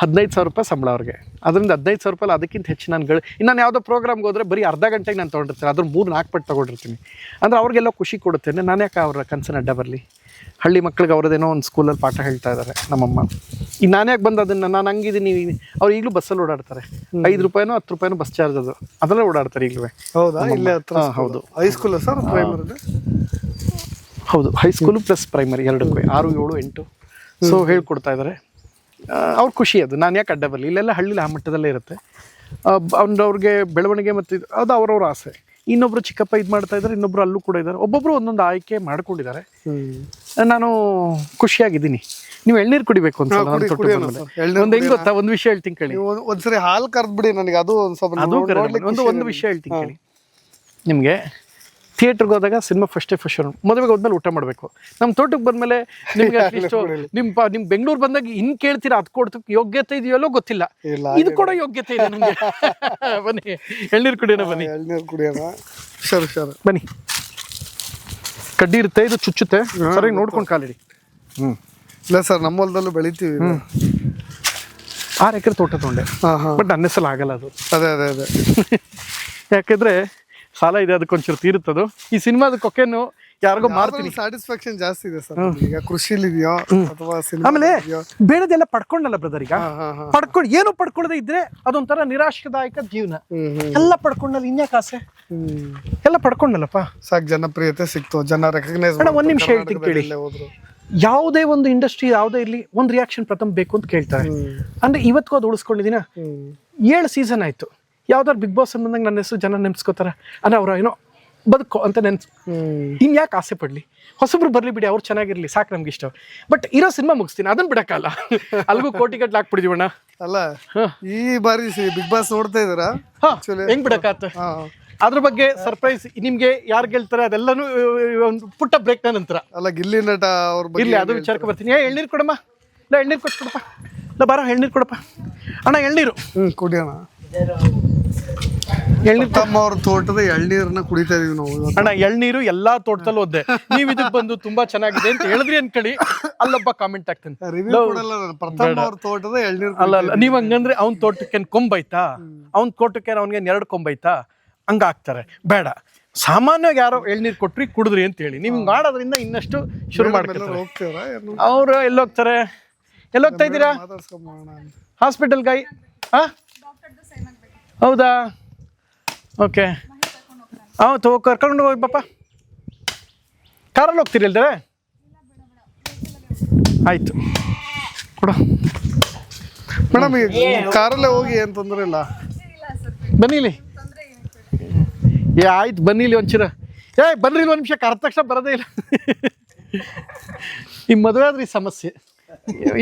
ಹದಿನೈದು ಸಾವಿರ ರೂಪಾಯಿ ಸಂಬಳ ಅವ್ರಿಗೆ. ಅದರಿಂದ ಹದಿನೈದು ಸಾವಿರ ರೂಪಾಯಿ ಅದಕ್ಕಿಂತ ಹೆಚ್ಚು ನಾನು ಗಳ ಇನ್ನು ನಾನು ಯಾವುದೋ ಪ್ರೋಗ್ರಾಮ್ಗೆ ಹೋದರೆ ಬರೀ ಅರ್ಧ ಗಂಟೆಗೆ ನಾನು ತೊಗೊಂಡಿರ್ತೀನಿ. ಅದ್ರ ಮೂರು ನಾಲ್ಕು ಪಟ್ಟು ತೊಗೊಂಡಿರ್ತೀನಿ. ಅಂದರೆ ಅವ್ರಿಗೆಲ್ಲ ಖುಷಿ ಕೊಡುತ್ತೇನೆ ನಾನು ಯಾಕೆ ಅವರ ಕನಸಿನ ಅಡ್ಡ ಬರಲಿ? ಹಳ್ಳಿ ಮಕ್ಳಿಗೆ ಅವ್ರದ್ದೇನೋ ಒಂದು ಸ್ಕೂಲಲ್ಲಿ ಪಾಠ ಹೇಳ್ತಾ ಇದ್ದಾರೆ ನಮ್ಮಮ್ಮ. ಈಗ ನಾನು ಯಾಕೆ ಬಂದು ಅದನ್ನು ನಾನು ಹಂಗಿದ್ದೀನಿ. ಅವ್ರು ಈಗಲೂ ಬಸ್ಸಲ್ಲಿ ಓಡಾಡ್ತಾರೆ. ಐದು ರೂಪಾಯಿನೋ ಹತ್ತು ರೂಪಾಯಿನೋ ಬಸ್ ಚಾರ್ಜ್ ಅದು. ಅದರಲ್ಲೇ ಓಡಾಡ್ತಾರೆ ಈಗಲೂ. ಹೌದಾ? ಇಲ್ಲೇ ಹತ್ರ ಹೌದು. ಹೈಸ್ಕೂಲ ಸರ್ ಪ್ರೈಮರಿ ಹೌದು ಹೈಸ್ಕೂಲು ಪ್ಲಸ್ ಪ್ರೈಮರಿ ಎರಡಕ್ಕೂ ಆರು ಏಳು ಎಂಟು. ಸೊ ಹೇಳ್ಕೊಡ್ತಾ ಇದ್ದಾರೆ ಅವ್ರ ಖುಷಿ ಅದು. ನಾನು ಯಾಕೆ ಅಡ್ಡ ಬರಲಿ? ಇಲ್ಲೆಲ್ಲ ಹಳ್ಳಿಲಿ ಆ ಮಟ್ಟದಲ್ಲೇ ಇರುತ್ತೆ. ಅವ್ನು ಅವ್ರಿಗೆ ಬೆಳವಣಿಗೆ ಮತ್ತು ಅದು ಅವ್ರವ್ರ ಆಸೆ. ಇನ್ನೊಬ್ರು ಚಿಕ್ಕಪ್ಪ ಇದು ಮಾಡ್ತಾ ಇದ್ದಾರೆ ಇನ್ನೊಬ್ರು ಅಲ್ಲೂ ಕೂಡ ಇದ್ದಾರೆ ಒಬ್ಬೊಬ್ರು ಒಂದೊಂದು ಆಯ್ಕೆ ಮಾಡ್ಕೊಂಡಿದ್ದಾರೆ. ನಾನು ಖುಷಿಯಾಗಿದ್ದೀನಿ. ನೀವು ಎಳ್ನೀರು ಕುಡಿಬೇಕು ಅಂತ ಒಂದು ಹೆಂಗ್ ಗೊತ್ತಾ? ಒಂದು ವಿಷಯ ಹೇಳ್ತೀನಿ ಕೇಳಿ. ಒಂದ್ಸರಿ ಹಾಲು ಕರೆದ್ಬಿಡಿ ನನಗೆ. ಅದು ಸ್ವಲ್ಪ ಒಂದು ಒಂದು ವಿಷಯ ಹೇಳ್ತೀನಿ ಕೇಳಿ. ನಿಮಗೆ ಥಿಯೇಟ್ರಿಗೆ ಹೋದಾಗ ಸಿನಿಮಾ ಫಸ್ಟೇ ಫಸ್ಟ್ ಮದುವೆಗೆ ಹೋದ್ಮೇಲೆ ಊಟ ಮಾಡಬೇಕು. ನಮ್ಮ ತೋಟಕ್ಕೆ ಬಂದಮೇಲೆ ನಿಮ್ಗೆ ಅಟ್ಲೀಸ್ಟ್ ನಿಮ್ಮ ಪ- ನಿಮ್ ಬೆಂಗಳೂರು ಬಂದಾಗ ಇನ್ ಕೇಳ್ತೀರಾ? ಅದು ಕೊಡ್ತಕ್ಕೆ ಯೋಗ್ಯತೆ ಇದೆಯಲ್ಲೋ ಗೊತ್ತಿಲ್ಲ. ಇದು ಕೂಡ ಯೋಗ್ಯತೆ ಇದೆ ನನಗೆ ಬನ್ನಿ ಎಳ್ನೀರು ಕುಡಿಯೋಣ ಬನ್ನಿ. ಎಳ್ನೀರು ಕುಡಿಯೋಣ. ಸರಿ ಸರಿ ಬನ್ನಿ. ಕಡ್ಡಿ ಇರುತ್ತೆ ಇದು ಚುಚ್ಚುತ್ತೆ. ಸರಿಯಾಗಿ ನೋಡ್ಕೊಂಡು ಕಾಲಿಡಿ. ಹ್ಞೂ ಇಲ್ಲ ಸರ್ ನಮ್ಮ ಹೊಲದಲ್ಲೂ ಬೆಳಿತೀವಿ. ಆರು ಎಕರೆ ತೋಟ ತೊಗೊಂಡೆ. ಬಟ್ ನನ್ನ ಹೆಸರು ಆಗಲ್ಲ ಅದು. ಅದೇ ಅದೇ ಅದೇ. ಯಾಕೆಂದ್ರೆ ಸಾಲ ಇದೆ ಅದಕ್ಕೊಂಚೂರು ತೀರುತ್ತದು. ಈ ಸಿನಿಮಾದ ಕೊಕೆನು ಯಾರಿಗೋ ಮಾಡ್ತೀನಿ ಸ್ಯಾಟಿಸ್ಫ್ಯಾಕ್ಷನ್ ಜಾಸ್ತಿ ಇದೆ ಸರ್ ಈಗ ಕೃಷಿಲಿ ಇದೆಯೋ ಅಥವಾ ಆಮೇಲೆ ಬೇಡದೆಲ್ಲ ಪಡ್ಕೊಂಡಲ್ಲ ಬ್ರದರ್ ಈಗ? ಪಡ್ಕೊಂಡು ಏನು ಪಡ್ಕೊಳ್ಳದೆ ಇದ್ರೆ ಅದೊಂಥರ ನಿರಾಶದಾಯಕ ಜೀವನ. ಎಲ್ಲ ಪಡ್ಕೊಂಡಲ್ಲ ಇನ್ಯಾಕೆ ಆಸೆ ಎಲ್ಲ ಪಡ್ಕೊಂಡಲ್ಲಪ್ಪ. ಸಾಕ್ ಜನಪ್ರಿಯತೆ ಸಿಕ್ತು ಜನ ರೆಕಗ್ನೈಸ್ ಒಂದ್ ನಿಮಿಷ ಹೇಳ್ತೀನಿ ಕೇಳಿ. ಯಾವುದೇ ಒಂದು ಇಂಡಸ್ಟ್ರಿ ಯಾವುದೇ ಇರಲಿ ಒಂದು ರಿಯಾಕ್ಷನ್ ಪ್ರಥಮ ಬೇಕು ಅಂತ ಕೇಳ್ತಾರೆ. ಅಂದ್ರೆ ಇವತ್ತಿಗೂ ಅದು ಉಳಿಸ್ಕೊಂಡಿದ್ದೀನ? ಏಳು ಸೀಸನ್ ಆಯ್ತು. ಯಾವ್ದಾದ್ರು ಬಿಗ್ ಬಾಸ್ ಬಂದಂಗೆ ನನ್ನ ಹೆಸರು ಜನ ನೆನ್ಸ್ಕೋತಾರ. ಅಂದ್ರೆ ಅವ್ರ ಏನೋ ಬದುಕೋ ಅಂತ ನೆನ್ಸ್ ಇನ್ ಯಾಕೆ ಆಸೆ ಪಡ್ಲಿ? ಹೊಸಬ್ರು ಬರಲಿ ಬಿಡಿ ಅವ್ರು ಚೆನ್ನಾಗಿರ್ಲಿ ಸಾಕು ನಮ್ಗೆ ಇಷ್ಟ. ಬಟ್ ಇರೋ ಸಿನಿಮಾ ಮುಗಿಸ್ತೀನಿ ಅದನ್ನ ಬಿಡಕ್ಕಲ್ಲ. ಅಲ್ಗೂ ಕೋಟಿ ಗಟ್ಲೆ ಹಾಕ್ಬಿಡಿದೀವಣ್ಣ ಅಲ್ಲ ಈ ಬಾರಿ ಬಿಗ್ ಬಾಸ್ ನೋಡ್ತಾ ಇದ್ದೀರಾ? ಹೆಂಗ್ ಬಿಡಕ್ಕಾತ? ಅದ್ರ ಬಗ್ಗೆ ಸರ್ಪ್ರೈಸ್ ನಿಮ್ಗೆ ಯಾರು ಗೆಲ್ತಾರೆ ಅದೆಲ್ಲಾನು ಒಂದು ಪುಟ್ಟ ಬ್ರೇಕ್ ನಂತರ. ಅಲ್ಲ ಗಿಲ್ಲಿ ನಟ ಅವ್ರ ಬಗ್ಗೆ ಇರ್ಲಿ ಅದು ವಿಚಾರಕ್ಕೆ ಬರ್ತೀನಿ. ಏ ಎಳ್ನೀರು ಕೊಡಮ್ಮ. ಇಲ್ಲ ಎಳ್ನೀರು ಕೊಟ್ಟು ಕೊಡಪ್ಪ ಇಲ್ಲ ಬಾರ ಎಳ್ನೀರು ಕೊಡಪ್ಪ. ಅಣ್ಣ ಎಳ್ನೀರು. ಹ್ಞೂ ಕುಡಿಯೋಣ. ಎಳ್ನೀರು ತಮ್ಮ ಅವ್ರ ತೋಟದ ಎಳ್ನೀರನ್ನ ಕುಡಿತಾ ಇದೀವಿ ನಾವು ಇವತ್ತು. ಅಣ್ಣ ಎಳ್ನೀರು ಎಲ್ಲಾ ತೋಟದಲ್ಲೂ ಓದ್ದೆ ನೀವ್ ಇದಕ್ ಬಂದು ತುಂಬಾ ಚೆನ್ನಾಗಿದೆ ಅಂತ ಹೇಳಿದ್ರಿ ಅನ್ಕಳಿ ಅಲ್ಲೊಬ್ಬ ಕಾಮೆಂಟ್ ಆಗ್ತಾನೆ ರಿವ್ಯೂ ಕೊಡಲ್ಲ ನಾನು. ಪ್ರಥಮ ಅವ್ರ ತೋಟದ ಎಳ್ನೀರು ಅಲ್ಲ ಅಲ್ಲ ನೀವ್ ಹಂಗಂದ್ರೆ ಅವ್ನ ತೋಟಕ್ಕೆ ಕೊಂಬೈತಾ? ಅವ್ನ ತೋಟಕ್ಕೆ ಅವ್ನಿಗೆ ಎರಡ್ ಕೊಂಬೈತಾ? ಹಂಗ ಹಾಕ್ತಾರೆ. ಬೇಡ. ಸಾಮಾನ್ಯವಾಗಿ ಯಾರೋ ಎಳ್ನೀರು ಕೊಟ್ರಿ ಕುಡಿದ್ರಿ ಅಂತ ಹೇಳಿ. ನೀವು ಹಿಂಗ್ ಮಾಡೋದ್ರಿಂದ ಇನ್ನಷ್ಟು ಶುರು ಮಾಡ್ತಾರೆ ಹೋಗ್ತೀರಾ ಏನು? ಅವ್ರು ಎಲ್ಲೋಗ್ತಾರೆ. ಎಲ್ಲೋಗ್ತಾ ಇದ್ದೀರಾ? ಮಾತಾಡ್ಸ್ಕೊಂಬೋಣ ಅಂತ. ಹಾಸ್ಪಿಟಲ್ ಗೈ ಹಾ ಹೌದಾ? ಓಕೆ ಹೌದು ಕರ್ಕೊಂಡು ಹೋಗಿ ಪಾಪ ಕಾರಲ್ಲಿ ಹೋಗ್ತೀರಿ ಇಲ್ದರೆ ಆಯಿತು. ಕೊಡು. ಮೇಡಮ್ ಈಗ ಕಾರಲ್ಲೇ ಹೋಗಿ ಏನು ತೊಂದರೆ ಇಲ್ಲ. ಬನ್ನಿಲಿ ಏ ಆಯ್ತು ಬನ್ನಿಲಿ ಒಂಚೂರು. ಏ ಬನ್ನಿರಿ ಒಂದು ನಿಮಿಷ ಕರೆದ ತಕ್ಷಣ ಬರೋದೇ ಇಲ್ಲ. ಈ ಮದುವೆ ಆದ್ರೆ ಈ ಸಮಸ್ಯೆ.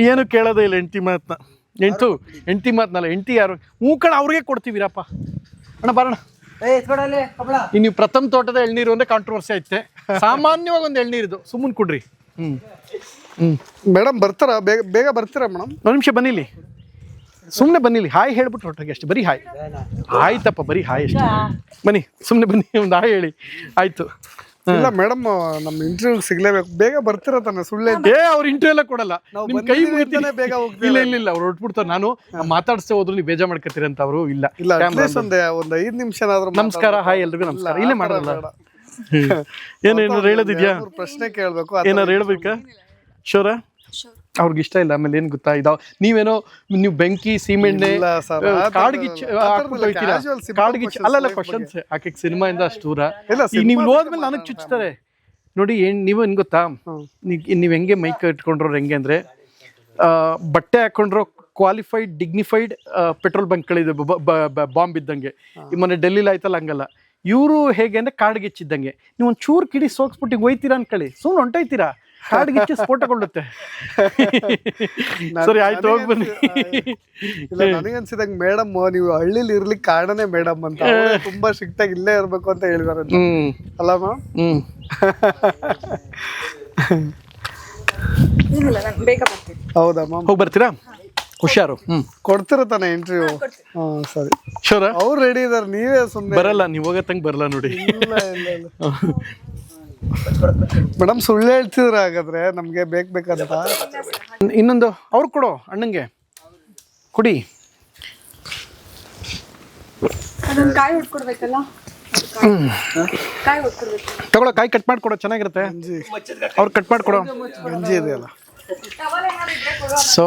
ಏನು ಕೇಳೋದೇ ಇಲ್ಲ ಎಂಟಿ ಮಾತನ್ನ ಎಂಟು ಎಂಟಿ ಮಾತನಲ್ಲ ಎಂಟಿ ಯಾರು ಹ್ಞೂ ಕಣ ಅವ್ರಿಗೆ ಕೊಡ್ತೀವಿರಪ್ಪ ಅಣ್ಣ ಬರೋಣ ನೀವು ಪ್ರಥಮ ತೋಟದ ಎಳ್ನೀರು ಅಂದ್ರೆ ಕಾಂಟ್ರವರ್ಸಿ ಐತೆ. ಸಾಮಾನ್ಯವಾಗಿ ಒಂದು ಎಳ್ನೀರಿದು. ಸುಮ್ಮನೆ ಕೊಡ್ರಿ. ಹ್ಞೂ ಹ್ಞೂ ಮೇಡಮ್ ಬರ್ತಾರ? ಬೇಗ ಬೇಗ ಬರ್ತೀರಾ ಮೇಡಮ್? ಒಂದು ನಿಮಿಷ ಬನ್ನಿಲಿ ಸುಮ್ಮನೆ ಬನ್ನಿಲಿ ಹಾಯ್ ಹೇಳ್ಬಿಟ್ಟು ಹೊರಟೋಗಿ ಅಷ್ಟೇ. ಬರೀ ಹಾಯ್. ಆಯ್ತಪ್ಪ ಬರೀ ಹಾಯ್ ಅಷ್ಟೇ. ಬನ್ನಿ ಸುಮ್ಮನೆ ಬನ್ನಿ ಒಂದು ಹಾಯ್ ಹೇಳಿ. ಆಯ್ತು. ಇಲ್ಲ ಮೇಡಮ್ ನಮ್ಮ ಇಂಟರ್ವ್ಯೂ ಸಿಗ್ಲೇಬೇಕು. ಬೇಗ ಬರ್ತಿರ ತಾನೆ? ಸುಳ್ಳೆ ಏ ಅವ್ರ ಇಂಟರ್ವ್ಯೂ ಎಲ್ಲ ಕೊಡಲ್ಲ. ನಿಮ್ ಕೈ ಬಂದಿದ್ದೀವಿ ಮುಗಿತೀನಿ. ಬೇಗ ಹೋಗ್ತೀವಿ. ಇಲ್ಲ ಇಲ್ಲ ಇಲ್ಲ ಅವ್ರು ಹೊಟ್ಬಿಡ್ತಾರೆ ನಾನು ಮಾತಾಡ್ಸೇ ಹೋದ್ರು ನೀವು ಬೇಜಾ ಮಾಡ್ಕೊತೀರಿ ಅಂತ ಅವರು ಇಲ್ಲ. ಇಲ್ಲ Camera ಅಟ್ಲೀಸ್ಟ್ ಒಂದ್ ಒಂದ್ ಐದ್ ನಿಮಿಷನಾದ್ರೂ ನಮಸ್ಕಾರ ಹಾಯ್ ಎಲ್ರಿಗೂ ನಮಸ್ಕಾರ. ಇಲ್ಲೇ ಮಾಡಲ್ಲ ಏನಾದ್ರು ಹೇಳೋದಿದ್ಯಾ? ಪ್ರಶ್ನೆ ಕೇಳ್ಬೇಕು ಏನಾದ್ರು ಹೇಳ್ಬೇಕಾ? ಶೋರ? ಅವ್ರಿಗೆ ಇಷ್ಟ ಇಲ್ಲ ಆಮೇಲೆ ಏನ್ ಗೊತ್ತಾ? ಇದಾವ್ ನೀವೇನೋ ನೀವು ಬೆಂಕಿ ಸೀಮೆಣ್ಣೆ ಕಾಡ್ಗಿಚ್ಚ ಕಾಡ್ಗಿಚ್ಚ ಅಲ್ಲಲ್ಲ ಕ್ವಶನ್ಸ್ ಆಕೆ ಸಿನಿಮಾ ಇಂದ ಅಷ್ಟು ದೂರ. ಈಗ ನೀವು ಹೋದ್ಮೇಲೆ ನನಗೆ ಚುಚ್ತಾರೆ. ನೋಡಿ ಏನ್ ನೀವು ಏನ್ ಗೊತ್ತಾ? ನೀವು ಹೆಂಗೆ ಮೈಕ್ ಇಟ್ಕೊಂಡ್ರೋ ಹೆಂಗೆ ಅಂದ್ರೆ ಆ, ಬಟ್ಟೆ ಹಾಕೊಂಡ್ರೋ ಕ್ವಾಲಿಫೈಡ್ ಡಿಗ್ನಿಫೈಡ್ ಪೆಟ್ರೋಲ್ ಬಂಕ್ಗಳಿದೆ ಬಾಂಬ್ ಇದ್ದಂಗೆ. ಮನೆ ಮೊನ್ನೆ ಡೆಲ್ಲಿಲಿ ಆಯ್ತಲ್ಲ ಹಂಗಲ್ಲ. ಇವರು ಹೇಗೆ ಅಂದ್ರೆ ಕಾಡ್ಗಿಚ್ಚಿದ್ದಂಗೆ ನೀವು ಒಂದು ಚೂರು ಕಿಡಿ ಸೋಕ್ಸ್ಬಿಟ್ಟು ಹೋಯ್ತೀರಾ ಅನ್ಕೊಳ್ಳಿ. ಸುಮ್ಮನೆ ಹೊಂಟೈತೀರಾ ಕಾಡ್ಗಿಚ್ಚಿ ಸ್ಫೋಟಗೊಳ್ಳುತ್ತೆ ಸರಿ ಆಯ್ತು ಹೋಗಿ ಬನ್ನಿ. ಇಲ್ಲ ನನಗನ್ಸಿದಂಗೆ ಮೇಡಮ್ ನೀವು ಹಳ್ಳಿಲಿ ಇರ್ಲಿಕ್ಕೆ ಕಾರಣನೇ ಮೇಡಮ್ ಅಂತ. ಅವ್ರೇ ತುಂಬಾ ಸ್ಟ್ರಿಕ್ಟ್ ಆಗಿ ಇಲ್ಲೇ ಇರ್ಬೇಕು ಅಂತ ಹೇಳಿದಾರೆ ಅಲ್ಲ ಮ್ಯಾಮ್ ಹ್ಮ್. ಏನಿಲ್ಲ ನಾನು ಬೇಗ ಬರ್ತೀನಿ. ಹೌದಾ ಮ್ಯಾಮ್ ಹೋಗಿ ಬರ್ತೀರಾ? ಹುಷಾರು. ಹ್ಮ್. ಕೊಡ್ತೀರ ತಾನೆ ಇಂಟರ್ವ್ಯೂ ಹಾ ಸರಿ. ಶೋರ? ಅವ್ರು ರೆಡಿ ಇದಾರೆ ನೀವೇ ಸುಮ್ಮನೆ ಬರಲ್ಲ ನೀವು ಹೋಗತ್ತಂಗೆ ಬರಲ್ಲ ನೋಡಿ. ಇಲ್ಲ ಇಲ್ಲ ಇಲ್ಲ. ಮೇಡಮ್ ಸುಳ್ಳು ಹೇಳ್ತಿದ್ರ ಹಾಗಾದ್ರೆ ನಮ್ಗೆ ಬೇಕ್ ಬೇಕಂತ ಇನ್ನೊಂದು ಅವ್ರು ಕೊಡು ಅಣ್ಣಂಗೆ. ಕುಡಿ. ತಗೊಳ್ಳೋ ಕಾಯಿ ಕಟ್ ಮಾಡ್ಕೊಡೋ ಚೆನ್ನಾಗಿರುತ್ತೆ. ಅವ್ರು ಕಟ್ ಮಾಡ್ಕೊಡೋ. ಗಂಜಿ ಇದೆಯಲ್ಲ ಸೊ